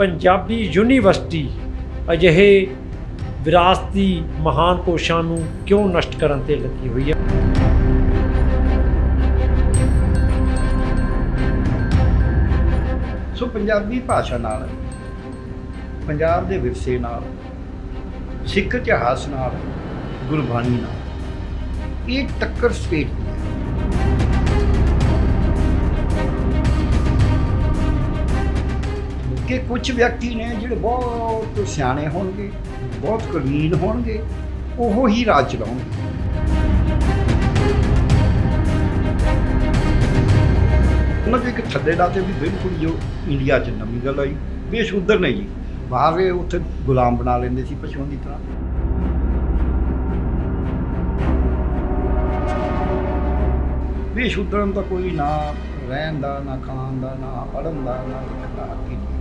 Punjabi university ਅਜਿਹੇ ਵਿਰਾਸਤੀ ਮਹਾਨ ਕੋਸ਼ਾਂ ਨੂੰ ਕਿਉਂ ਨਸ਼ਟ ਕਰਨ ਤੇ ਲੱਗੀ ਹੋਈ ਹੈ? ਸੋ ਪੰਜਾਬੀ ਭਾਸ਼ਾ ਨਾਲ, ਪੰਜਾਬ ਦੇ ਵਿਰਸੇ ਨਾਲ, ਸਿੱਖ ਇਤਿਹਾਸ ਨਾਲ, ਗੁਰਬਾਣੀ ਨਾਲ, ਇਹ ਟੱਕਰ ਸਪੇਟ ਕਿ ਕੁਝ ਵਿਅਕਤੀ ਨੇ ਜਿਹੜੇ ਬਹੁਤ ਸਿਆਣੇ ਹੋਣਗੇ, ਬਹੁਤ ਕੁਲੀਨ ਹੋਣਗੇ, ਉਹ ਹੀ ਰਾਜ ਚਲਾਉਣਗੇ। ਉਹਨਾਂ ਦੇ ਇੱਕ ਥੱਲੇ ਦਾ ਵੀ ਬਿਲਕੁਲ ਜੋ ਇੰਡੀਆ 'ਚ ਨਵੀਂ ਗੱਲ ਆਈ ਬੇਸ਼ੁੱਧਰ ਨੇ ਜੀ। ਬਾਹਰ ਉੱਥੇ ਗੁਲਾਮ ਬਣਾ ਲੈਂਦੇ ਸੀ ਪਸ਼ੂਆਂ ਦੀ ਤਰ੍ਹਾਂ। ਬੇਸ਼ੁੱਧਰਾਂ ਤਾਂ ਕੋਈ ਨਾ ਰਹਿਣ ਦਾ, ਨਾ ਖਾਣ ਦਾ, ਨਾ ਪੜਨ ਦਾ ਨਾ ਲਿਖਣ ਦਾ ਹੱਕ ਹੀ ਨਹੀਂ।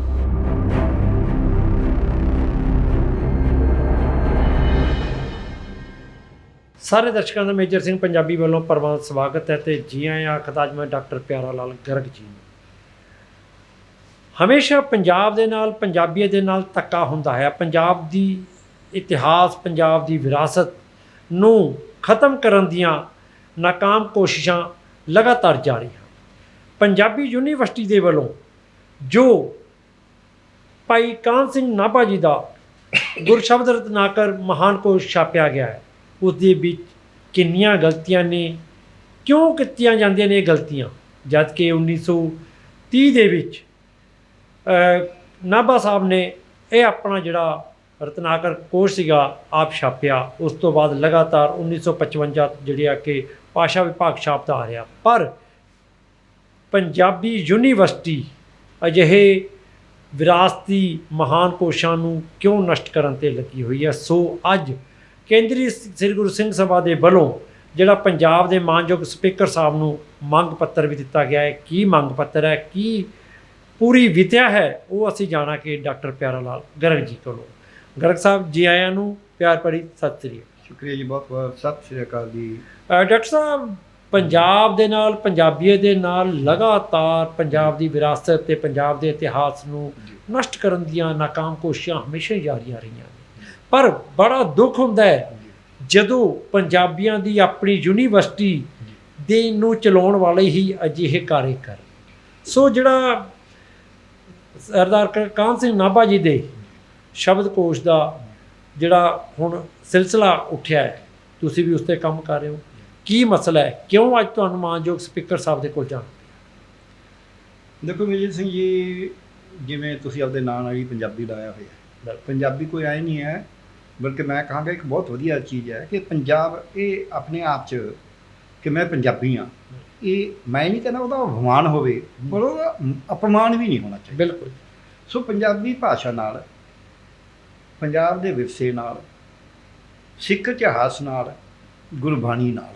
ਸਾਰੇ ਦਰਸ਼ਕਾਂ ਦਾ ਮੇਜਰ ਸਿੰਘ ਪੰਜਾਬੀ ਵੱਲੋਂ ਪਰਮਾਨ ਸਵਾਗਤ ਹੈ ਤੇ ਜੀ ਆਇਆਂ ਆਖਦਾ ਅੱਜ ਮੈਂ ਡਾਕਟਰ ਪਿਆਰਾ ਲਾਲ ਗਰਗ ਜੀ ਨੂੰ। ਹਮੇਸ਼ਾ ਪੰਜਾਬ ਦੇ ਨਾਲ ਪੰਜਾਬੀਅਤ ਦੇ ਨਾਲ ਧੱਕਾ ਹੁੰਦਾ ਹੈ। ਪੰਜਾਬ ਦੀ ਇਤਿਹਾਸ, ਪੰਜਾਬ ਦੀ ਵਿਰਾਸਤ ਨੂੰ ਖਤਮ ਕਰਨ ਦੀਆਂ ਨਾਕਾਮ ਕੋਸ਼ਿਸ਼ਾਂ ਲਗਾਤਾਰ ਜਾਰੀ ਹਨ। ਪੰਜਾਬੀ ਯੂਨੀਵਰਸਿਟੀ ਦੇ ਵੱਲੋਂ ਜੋ ਭਾਈ ਕਾਨ ਸਿੰਘ ਨਾਭਾ ਜੀ ਦਾ ਗੁਰਸ਼ਬਦ ਰਤਨਾਕਰ ਮਹਾਨ ਕੋਸ਼ ਛਾਪਿਆ ਗਿਆ ਹੈ ਉਸ ਦੇ ਵਿੱਚ ਕਿੰਨੀਆਂ ਗਲਤੀਆਂ ਨੇ, ਕਿਉਂ ਕੀਤੀਆਂ ਜਾਂਦੀਆਂ ਨੇ ਇਹ ਗਲਤੀਆਂ? ਜਦ ਕਿ 1930 ਦੇ ਵਿੱਚ ਨਾਭਾ ਸਾਹਿਬ ਨੇ ਇਹ ਆਪਣਾ ਜਿਹੜਾ ਰਤਨਾਕਰ ਕੋਸ਼ ਸੀਗਾ, ਆਪ ਛਾਪਿਆ। ਉਸ ਤੋਂ ਬਾਅਦ ਲਗਾਤਾਰ 1955 ਜਿਹੜੀ ਆ ਕਿ ਭਾਸ਼ਾ ਵਿਭਾਗ ਛਾਪਦਾ ਆ ਰਿਹਾ। ਪਰ ਪੰਜਾਬੀ ਯੂਨੀਵਰਸਿਟੀ ਅਜਿਹੇ ਵਿਰਾਸਤੀ ਮਹਾਨ ਕੋਸ਼ਾਂ ਨੂੰ ਕਿਉਂ ਨਸ਼ਟ ਕਰਨ ਤੇ ਲੱਗੀ ਹੋਈ ਹੈ? ਸੋ ਅੱਜ ਕੇਂਦਰੀ ਸ੍ਰੀ ਗੁਰੂ ਸਿੰਘ ਸਭਾ ਦੇ ਵੱਲੋਂ ਜਿਹੜਾ ਪੰਜਾਬ ਦੇ ਮਾਨਯੋਗ ਸਪੀਕਰ ਸਾਹਿਬ ਨੂੰ ਮੰਗ ਪੱਤਰ ਵੀ ਦਿੱਤਾ ਗਿਆ ਹੈ। ਕੀ ਮੰਗ ਪੱਤਰ ਹੈ? ਕੀ ਪੂਰੀ ਵਿਦਿਆ ਹੈ? ਉਹ ਅਸੀਂ ਜਾਣਾ ਕਿ ਡਾਕਟਰ ਪਿਆਰਾ ਲਾਲ ਗਰਗ ਜੀ ਕੋਲੋਂ। ਗਰਗ ਸਾਹਿਬ ਜੀ ਆਇਆਂ ਨੂੰ ਪਿਆਰ ਭਰੀ ਸਤਿ ਸ੍ਰੀ ਅਕਾਲ। ਸ਼ੁਕਰੀਆ ਜੀ ਬਹੁਤ ਬਹੁਤ ਸਤਿ ਸ੍ਰੀ ਅਕਾਲ ਜੀ। ਡਾਕਟਰ ਸਾਹਿਬ ਪੰਜਾਬ ਦੇ ਨਾਲ ਪੰਜਾਬੀਅਤ ਦੇ ਨਾਲ ਲਗਾਤਾਰ ਪੰਜਾਬ ਦੀ ਵਿਰਾਸਤ ਤੇ ਪੰਜਾਬ ਦੇ ਇਤਿਹਾਸ ਨੂੰ ਨਸ਼ਟ ਕਰਨ ਦੀਆਂ ਨਾਕਾਮ ਕੋਸ਼ਿਸ਼ਾਂ ਹਮੇਸ਼ਾ ਜਾਰੀਆਂ ਰਹੀਆਂ। ਪਰ ਬੜਾ ਦੁੱਖ ਹੁੰਦਾ ਹੈ ਜਦੋਂ ਪੰਜਾਬੀਆਂ ਦੀ ਆਪਣੀ ਯੂਨੀਵਰਸਿਟੀ ਦੇ ਨੂੰ ਚਲਾਉਣ ਵਾਲੇ ਹੀ ਅਜਿਹੇ ਕਾਰੇ ਕਰ ਸੋ ਜਿਹੜਾ ਸਰਦਾਰ ਕ- ਕਾਹਨ ਸਿੰਘ ਨਾਭਾ ਜੀ ਦੇ ਸ਼ਬਦਕੋਸ਼ ਦਾ ਜਿਹੜਾ ਹੁਣ ਸਿਲਸਿਲਾ ਉੱਠਿਆ ਹੈ ਤੁਸੀਂ ਵੀ ਉਸ ਤੇ ਕੰਮ ਕਰ ਰਹੇ ਹੋ। ਕੀ ਮਸਲਾ ਹੈ? ਕਿਉਂ ਅੱਜ ਤੁਹਾਨੂੰ ਮਾਨਯੋਗ ਸਪੀਕਰ ਸਾਹਿਬ ਦੇ ਕੋਲ ਜਾਣਾ ਦੇਖੋ ਮੇਜਰ ਸਿੰਘ ਜੀ ਜਿਵੇਂ ਤੁਸੀਂ ਆਪਦੇ ਨਾਂ ਨਾਲ ਹੀ ਪੰਜਾਬੀ ਲਾਇਆ ਹੋਇਆ ਪੰਜਾਬੀ ਕੋਈ ਆਏ ਨਹੀਂ ਹੈ। ਬਲਕਿ ਮੈਂ ਕਹਾਂਗਾ ਇੱਕ ਬਹੁਤ ਵਧੀਆ ਚੀਜ਼ ਹੈ ਕਿ ਪੰਜਾਬ ਇਹ ਆਪਣੇ ਆਪ 'ਚ ਕਿ ਮੈਂ ਪੰਜਾਬੀ ਹਾਂ। ਇਹ ਮੈਂ ਨਹੀਂ ਕਹਿੰਦਾ ਉਹਦਾ ਅਪਮਾਨ ਹੋਵੇ ਪਰ ਉਹਦਾ ਅਪਮਾਨ ਵੀ ਨਹੀਂ ਹੋਣਾ ਚਾਹੀਦਾ। ਬਿਲਕੁਲ। ਸੋ ਪੰਜਾਬੀ ਭਾਸ਼ਾ ਨਾਲ ਪੰਜਾਬ ਦੇ ਵਿਰਸੇ ਨਾਲ ਸਿੱਖ ਇਤਿਹਾਸ ਨਾਲ ਗੁਰਬਾਣੀ ਨਾਲ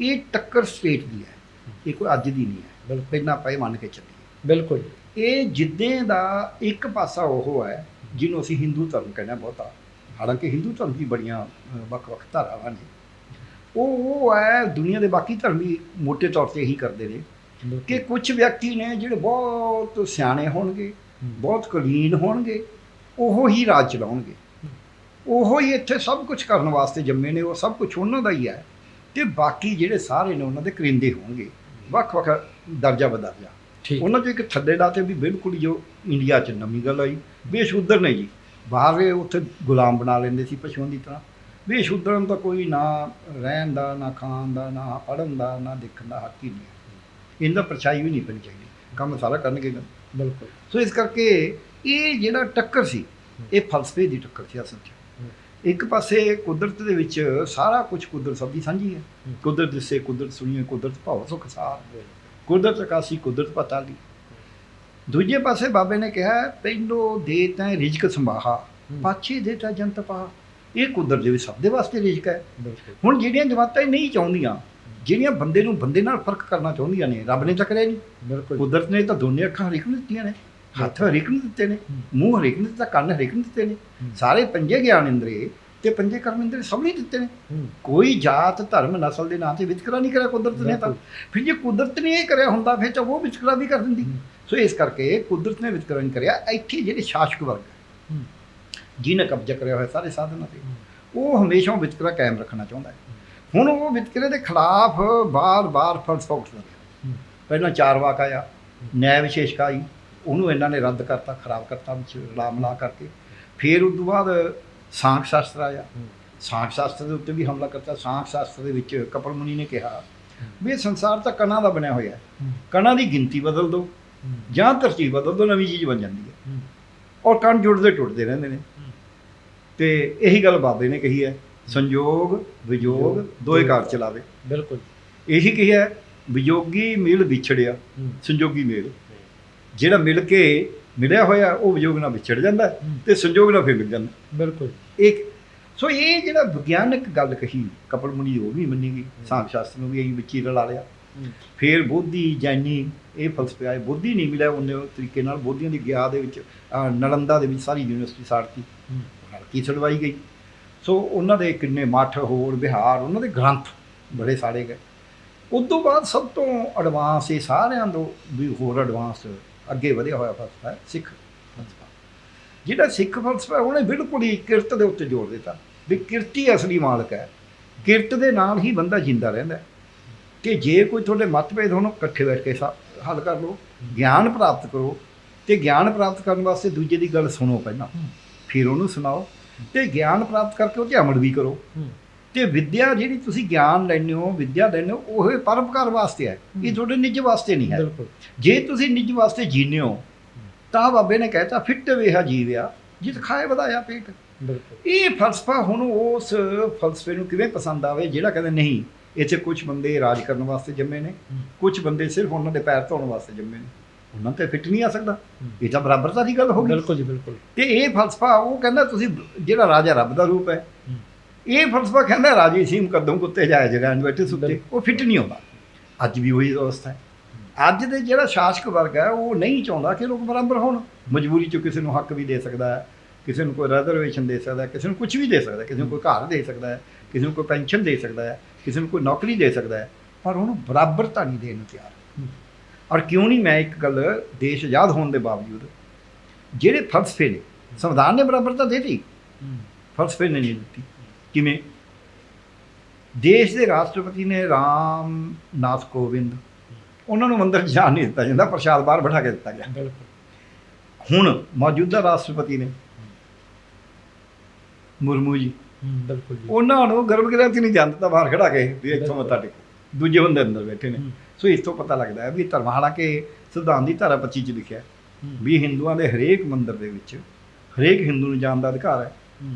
ਇਹ ਟੱਕਰ ਸਟੇਟ ਦੀ ਹੈ। ਇਹ ਕੋਈ ਅੱਜ ਦੀ ਨਹੀਂ ਹੈ। ਬਿਲਕੁਲ। ਪਹਿਲਾਂ ਇਹ ਮੰਨ ਕੇ ਚੱਲੀਏ। ਬਿਲਕੁਲ। ਇਹ ਜਿੱਦੇ ਦਾ ਇੱਕ ਪਾਸਾ ਉਹ ਹੈ ਜਿਹਨੂੰ ਅਸੀਂ ਹਿੰਦੂ ਧਰਮ ਕਹਿੰਦੇ ਬਹੁਤਾ। ਹਾਲਾਂਕਿ ਹਿੰਦੂ ਧਰਮ ਦੀ ਬੜੀਆਂ ਵੱਖ-ਵੱਖ ਧਾਰਾਵਾਂ ਨੇ। ਉਹ ਉਹ ਹੈ ਦੁਨੀਆ ਦੇ ਬਾਕੀ ਧਰਮ ਵੀ ਮੋٹے ਤੌਰ ਤੇ ਇਹੀ ਕਰਦੇ ਨੇ ਕਿ ਕੁਝ ਵਿਅਕਤੀ ਨੇ ਜਿਹੜੇ ਬਹੁਤ ਸਿਆਣੇ ਹੋਣਗੇ ਬਹੁਤ ਕੁਲੀਨ ਹੋਣਗੇ ਉਹ ਹੀ ਰਾਜ ਚਲਾਉਣਗੇ। ਉਹ ਹੀ ਇੱਥੇ ਸਭ ਕੁਝ ਕਰਨ ਵਾਸਤੇ ਜੰਮੇ ਨੇ ਉਹ ਸਭ ਕੁਝ ਉਹਨਾਂ ਦਾ ਹੀ ਹੈ। ਤੇ ਬਾਕੀ ਜਿਹੜੇ ਸਾਰੇ ਨੇ ਉਹਨਾਂ ਦੇ ਕਰਿੰਦੇ ਹੋਣਗੇ। ਵੱਖ-ਵੱਖ ਦਰਜਾ ਬਦਰਜਾ। ਠੀਕ। ਉਹਨਾਂ 'ਚ ਇੱਕ ਥੱਲੇ ਦਾ ਤੇ ਵੀ ਬਿਲਕੁਲ ਜੋ ਇੰਡੀਆ 'ਚ ਨਵੀਂ ਗੱਲ ਆਈ ਬੇਸ਼ੁੱਧਰ ਨੇ ਜੀ। ਬਾਹਰ ਇਹ ਉੱਥੇ ਗੁਲਾਮ ਬਣਾ ਲੈਂਦੇ ਸੀ ਪਸ਼ੂਆਂ ਦੀ ਤਰ੍ਹਾਂ। ਬੇਸ਼ੁੱਧਰਾਂ ਦਾ ਕੋਈ ਨਾ ਰਹਿਣ ਦਾ ਨਾ ਖਾਣ ਦਾ ਨਾ ਪੜਨ ਦਾ ਨਾ ਦੇਖਣ ਦਾ ਹੱਕ ਹੀ ਨਹੀਂ। ਇਹਦਾ ਪਰਛਾਈ ਵੀ ਨਹੀਂ ਪੈਣੀ ਚਾਹੀਦੀ। ਕੰਮ ਸਾਰਾ ਕਰਨਗੇ। ਬਿਲਕੁਲ। ਸੋ ਇਸ ਕਰਕੇ ਇਹ ਜਿਹੜਾ ਟੱਕਰ ਸੀ ਇਹ ਫਲਸਫੇ ਦੀ ਟੱਕਰ ਸੀ ਅਸਲ 'ਚ। ਇੱਕ ਪਾਸੇ ਕੁਦਰਤ ਦੇ ਵਿੱਚ ਸਾਰਾ ਕੁਝ ਕੁਦਰਤ ਸਭ ਦੀ ਸਾਂਝੀ ਹੈ। ਕੁਦਰਤ ਦਿਸੇ ਕੁਦਰਤ ਸੁਣੀਏ ਕੁਦਰਤ ਭਾਵ ਸੁਖ ਸਾਰ। ਕੁਦਰਤ ਆਕਾਸੀ ਕੁਦਰਤ ਪਤਾ ਲਈ ਦੂਜੇ ਪਾਸੇ ਬਾਬੇ ਨੇ ਕਿਹਾ ਪਹਿਲੋ ਦੇ ਤੈ ਰਿਜਕ ਸੰਭਾਹਾ। ਪਾਛੇ ਦੇ ਤਾ ਜੰਤ ਪਾ ਇਹ ਕੁਦਰਤ ਦੇ ਵਿੱਚ ਸਭ ਦੇ ਵਾਸਤੇ ਰਿਜਕ ਹੈ। ਹੁਣ ਜਿਹੜੀਆਂ ਜਮਾਤਾਂ ਨਹੀਂ ਚਾਹੁੰਦੀਆਂ ਜਿਹੜੀਆਂ ਬੰਦੇ ਨੂੰ ਬੰਦੇ ਨਾਲ ਫ਼ਰਕ ਕਰਨਾ ਚਾਹੁੰਦੀਆਂ ਨੇ ਰੱਬ ਨੇ ਤਾਂ ਕਰਿਆ ਨਹੀਂ। ਬਿਲਕੁਲ। ਕੁਦਰਤ ਨੇ ਤਾਂ ਦੋਨੇ ਅੱਖਾਂ ਹਰੇਕ ਨੂੰ ਦਿੱਤੀਆਂ ਨੇ ਹੱਥ ਹਰੇਕ ਨੂੰ ਦਿੱਤੇ ਨੇ। ਮੂੰਹ ਹਰੇਕ ਨੂੰ ਦਿੱਤਾ ਕੰਨ ਹਰੇਕ ਨੂੰ ਦਿੱਤੇ ਨੇ। ਸਾਰੇ ਪੰਜੇ ਗਿਆਨ ਇੰਦਰੀ ਤੇ ਪੰਜੇ ਕਰਮ ਇੰਦਰੀ ਸਭ ਨੇ ਦਿੱਤੇ ਨੇ। ਕੋਈ ਜਾਤ ਧਰਮ ਨਸਲ ਦੇ ਨਾਂ ਤੇ ਵਿਤਕਰਾ ਨਹੀਂ ਕਰਿਆ ਕੁਦਰਤ ਨੇ ਤਾਂ। ਫਿਰ ਜੇ ਕੁਦਰਤ ਨੇ ਇਹ ਕਰਿਆ ਹੁੰਦਾ ਫਿਰ ਤਾਂ ਉਹ ਵਿਤਕਰਾ ਵੀ ਕਰ ਦਿੰਦੀ। ਸੋ ਇਸ ਕਰਕੇ ਕੁਦਰਤ ਨੇ ਵਿਤਕਰਾ ਨਹੀਂ ਕਰਿਆ। ਇੱਥੇ ਜਿਹੜੇ ਸ਼ਾਸਕ ਵਰਗ ਜਿਹਨੇ ਕਬਜ਼ਾ ਕਰਿਆ ਹੋਇਆ ਸਾਰੇ ਸਾਧਨਾਂ ਤੇ ਉਹ ਹਮੇਸ਼ਾ ਉਹ ਵਿਤਕਰਾ ਕਾਇਮ ਰੱਖਣਾ ਚਾਹੁੰਦਾ ਹੈ। ਹੁਣ ਉਹ ਵਿਤਕਰੇ ਦੇ ਖਿਲਾਫ ਬਾਰ-ਬਾਰ ਫਲਸਫਾ ਰਿਹਾ ਹੂੰ। ਪਹਿਲਾਂ ਚਾਰ ਵਾਕ ਆਇਆ ਨਿਆਂ ਵਿਸ਼ੇਸ਼ਕਾ ਆਈ ਉਹਨੂੰ ਇਹਨਾਂ ਨੇ ਰੱਦ ਕਰਤਾ ਖਰਾਬ ਕਰਤਾ ਵਿੱਚ ਰਾਮਲਾ ਕਰਕੇ। ਫਿਰ ਉਸ ਤੋਂ ਬਾਅਦ ਸਾਂਖ ਸ਼ਾਸਤਰ ਆਇਆ। ਸਾਂਖ ਸ਼ਾਸਤਰ ਦੇ ਉੱਤੇ ਵੀ ਹਮਲਾ ਕਰਤਾ। ਸਾਂਖ ਸ਼ਾਸਤਰ ਦੇ ਵਿੱਚ ਕਪਲ ਮੁਨੀ ਨੇ ਕਿਹਾ ਵੀ ਇਹ ਸੰਸਾਰ ਤਾਂ ਕਣਾਂ ਦਾ ਬਣਿਆ ਹੋਇਆ ਹੈ। ਕਣਾਂ ਦੀ ਗਿਣਤੀ ਬਦਲ ਦਿਓ ਜਾਂ ਤਰਤੀਬ ਬਦਲ ਦਿਓ ਨਵੀਂ ਚੀਜ਼ ਬਣ ਜਾਂਦੀ ਹੈ। ਔਰ ਕਣ ਜੁੜਦੇ ਟੁੱਟਦੇ ਰਹਿੰਦੇ ਨੇ। ਤੇ ਇਹੀ ਗੱਲ ਬਾਬੇ ਨੇ ਕਹੀ ਹੈ ਸੰਜੋਗ ਵਿਜੋਗ ਦੋਏ ਕਾਰ ਚਲਾਵੇ। ਬਿਲਕੁਲ। ਇਹੀ ਕਹੀ ਹੈ ਵਿਜੋਗੀ ਮਿਲ ਵਿਛੜਿਆ ਹੂੰ। ਸੰਜੋਗੀ ਮੇਲ। ਜਿਹੜਾ ਮਿਲ ਕੇ ਮਿਲਿਆ ਹੋਇਆ ਉਹ ਵਿਜੋਗ ਨਾਲ ਵਿਛੜ ਜਾਂਦਾ। ਤੇ ਸੰਜੋਗ ਨਾਲ ਫਿਰ ਮਿਲ ਜਾਂਦਾ ਬਿਲਕੁਲ। ਇੱਕ ਸੋ ਇਹ ਜਿਹੜਾ ਵਿਗਿਆਨਕ ਗੱਲ ਕਹੀ ਕਪਲ ਮੁਨੀ ਉਹ ਵੀ ਮੰਨੀ ਗਈ ਸਾਂਖ ਸ਼ਾਸਤਰ ਨੂੰ ਵੀ ਇਹੀ ਵਿੱਚ ਹੀ ਰਲਾ ਲਿਆ। ਫਿਰ ਬੋਧੀ ਜੈਨੀ ਇਹ ਫਲਸਫੇ ਆਏ ਬੋਧੀ ਨਹੀਂ ਮਿਲਿਆ ਉਹਨੇ ਉਹ ਤਰੀਕੇ ਨਾਲ ਬੋਧੀਆਂ ਦੀ ਗਿਆ ਦੇ ਵਿੱਚ ਨਲੰਦਾ ਦੇ ਵਿੱਚ ਸਾਰੀ ਯੂਨੀਵਰਸਿਟੀ ਸਾੜਤੀ। ਹੂੰ। ਹਲਕੀ ਛਡਵਾਈ ਗਈ? ਸੋ ਉਹਨਾਂ ਦੇ ਕਿੰਨੇ ਮੱਠ ਹੋਰ ਵਿਹਾਰ ਉਹਨਾਂ ਦੇ ਗ੍ਰੰਥ ਬੜੇ ਸਾੜੇ ਗਏ। ਉਸ ਤੋਂ ਬਾਅਦ ਸਭ ਤੋਂ ਐਡਵਾਂਸ ਇਹ ਸਾਰਿਆਂ ਤੋਂ ਵੀ ਹੋਰ ਐਡਵਾਂਸ ਅੱਗੇ ਵਧਿਆ ਹੋਇਆ ਫਲਸਫਾ ਹੈ ਸਿੱਖ ਫਲਸਫਾ। ਜਿਹੜਾ ਸਿੱਖ ਫਲਸਫਾ ਉਹਨੇ ਬਿਲਕੁਲ ਹੀ ਕਿਰਤ ਦੇ ਉੱਤੇ ਜ਼ੋਰ ਦਿੱਤਾ ਵੀ ਕਿਰਤੀ ਅਸਲੀ ਮਾਲਕ ਹੈ। ਕਿਰਤ ਦੇ ਨਾਲ ਹੀ ਬੰਦਾ ਜਿੰਦਾ ਰਹਿੰਦਾ ਕਿ ਜੇ ਕੋਈ ਤੁਹਾਡੇ ਮਤਭੇਦ ਹੋਣ ਇਕੱਠੇ ਬੈਠ ਕੇ ਹੱਲ ਕਰ ਲਓ ਗਿਆਨ ਪ੍ਰਾਪਤ ਕਰੋ ਤੇ ਗਿਆਨ ਪ੍ਰਾਪਤ ਕਰਨ ਵਾਸਤੇ ਦੂਜੇ ਦੀ ਗੱਲ ਸੁਣੋ ਪਹਿਲਾਂ। ਫਿਰ ਉਹਨੂੰ ਸੁਣਾਓ ਤੇ ਗਿਆਨ ਪ੍ਰਾਪਤ ਕਰਕੇ ਉਹ ਤੇ ਅਮਲ ਵੀ ਕਰੋ। ਤੇ ਵਿਦਿਆ ਜਿਹੜੀ ਤੁਸੀਂ ਗਿਆਨ ਲੈਂਦੇ ਹੋ ਵਿਦਿਆ ਲੈਂਦੇ ਹੋ ਉਹ ਇਹ ਪਰਉਪਕਾਰ ਵਾਸਤੇ ਹੈ। ਇਹ ਤੁਹਾਡੇ ਨਿੱਜ ਵਾਸਤੇ ਨਹੀਂ ਹੈ। ਜੇ ਤੁਸੀਂ ਨਿੱਜ ਵਾਸਤੇ ਜੀਨੇ ਹੋ ਤਾਂ ਬਾਬੇ ਨੇ ਕਹਿਤਾ ਫਿੱਟ ਵੇਹਾ ਜੀਵਿਆ ਜਿਤ ਖਾਏ ਵਧਾਇਆ ਪੇਟ। ਇਹ ਫਲਸਫਾ ਹੁਣ ਉਸ ਫਲਸਫੇ ਨੂੰ ਕਿਵੇਂ ਪਸੰਦ ਆਵੇ ਜਿਹੜਾ ਕਹਿੰਦੇ ਨਹੀਂ ਇੱਥੇ ਕੁਝ ਬੰਦੇ ਰਾਜ ਕਰਨ ਵਾਸਤੇ ਜੰਮੇ ਨੇ। ਕੁਝ ਬੰਦੇ ਸਿਰਫ ਉਹਨਾਂ ਦੇ ਪੈਰ ਧੋਣ ਵਾਸਤੇ ਜੰਮੇ ਨੇ। ਉਹਨਾਂ ਤੇ ਫਿੱਟ ਨਹੀਂ ਆ ਸਕਦਾ। ਇਹ ਤਾਂ ਬਰਾਬਰਤਾ ਦੀ ਗੱਲ ਹੋ ਗਈ। ਬਿਲਕੁਲ ਜੀ ਬਿਲਕੁਲ। ਤੇ ਇਹ ਫਲਸਫਾ ਉਹ ਕਹਿੰਦਾ ਤੁਸੀਂ ਜਿਹੜਾ ਰਾਜਾ ਰੱਬ ਦਾ ਰੂਪ ਹੂੰ। ਇਹ ਫਲਸਫਾ ਕਹਿੰਦਾ ਰਾਜੀ ਸੀਮ ਕਦਮ ਕੁੱਤੇ ਜਾਏ ਜਗਾਂ ਬੈਠੇ ਸੁੱਤੇ। ਉਹ ਫਿੱਟ ਨਹੀਂ ਆਉਂਦਾ। ਅੱਜ ਵੀ ਉਹੀ ਅਵਸਥਾ ਹੈ। ਅੱਜ ਦੇ ਜਿਹੜਾ ਸ਼ਾਸਕ ਵਰਗ ਹੈ ਉਹ ਨਹੀਂ ਚਾਹੁੰਦਾ ਕਿ ਲੋਕ ਬਰਾਬਰ ਹੋਣ। ਮਜਬੂਰੀ ਚ ਕਿਸੇ ਨੂੰ ਹੱਕ ਵੀ ਦੇ ਸਕਦਾ ਹੈ ਕਿਸੇ ਨੂੰ ਕੋਈ ਰਿਜ਼ਰਵੇਸ਼ਨ ਦੇ ਸਕਦਾ ਹੈ ਕਿਸੇ ਨੂੰ ਕੁਝ ਵੀ ਦੇ ਸਕਦਾ ਹੈ ਕਿਸੇ ਨੂੰ ਕੋਈ ਘਰ ਦੇ ਸਕਦਾ ਹੈ ਕਿਸੇ ਨੂੰ ਕੋਈ ਪੈਨਸ਼ਨ ਦੇ ਸਕਦਾ ਹੈ ਕਿਸੇ ਨੂੰ ਕੋਈ ਨੌਕਰੀ ਦੇ ਸਕਦਾ ਹੈ। ਪਰ ਉਹਨੂੰ ਬਰਾਬਰਤਾ ਨਹੀਂ ਦੇਣ ਨੂੰ ਤਿਆਰ। ਔਰ ਕਿਉਂ ਨਹੀਂ ਮੈਂ ਇੱਕ ਗੱਲ ਦੇਸ਼ ਆਜ਼ਾਦ ਹੋਣ ਦੇ ਬਾਵਜੂਦ ਜਿਹੜੇ ਫਲਸਫੇ ਨੇ ਸੰਵਿਧਾਨ ਨੇ ਬਰਾਬਰਤਾ ਦੇਤੀ। ਫਲਸਫੇ ਨੇ ਨਹੀਂ ਦਿੱਤੀ। ਕਿਵੇਂ? ਦੇਸ਼ ਦੇ ਰਾਸ਼ਟਰਪਤੀ ਨੇ ਰਾਮ ਨਾਥ ਕੋਵਿੰਦ ਉਹਨਾਂ ਨੂੰ ਮੰਦਰ ਜਾਣ ਨਹੀਂ ਦਿੱਤਾ ਜਾਂਦਾ ਪ੍ਰਸ਼ਾਦ ਬਾਹਰ ਬਿਠਾ ਕੇ ਦਿੱਤਾ ਗਿਆ। ਹੁਣ ਮੌਜੂਦਾ ਰਾਸ਼ਟਰਪਤੀ ਨੇ ਮੁਰਮੂ ਜੀ ਬਿਲਕੁਲ ਜੀ। ਉਹਨਾਂ ਨੂੰ ਗਰਭ ਗ੍ਰਹਿ 'ਚ ਨਹੀਂ ਜਾਣ ਦਿੱਤਾ ਬਾਹਰ ਖੜਾ ਕੇ ਵੀ ਇੱਥੋਂ ਮੱਥਾ ਟੇਕੋ। ਦੂਜੇ ਬੰਦੇ ਅੰਦਰ ਬੈਠੇ ਨੇ। ਸੋ ਇਸ ਤੋਂ ਪਤਾ ਲੱਗਦਾ ਹੈ ਵੀ ਧਰਮ ਹਾਲਾਂਕਿ ਸੰਵਿਧਾਨ ਦੀ ਧਾਰਾ 25 ਚ ਲਿਖਿਆ ਵੀ ਹਿੰਦੂਆਂ ਦੇ ਹਰੇਕ ਮੰਦਰ ਦੇ ਵਿੱਚ ਹਰੇਕ ਹਿੰਦੂ ਨੂੰ ਜਾਣ ਦਾ ਅਧਿਕਾਰ ਹੂੰ,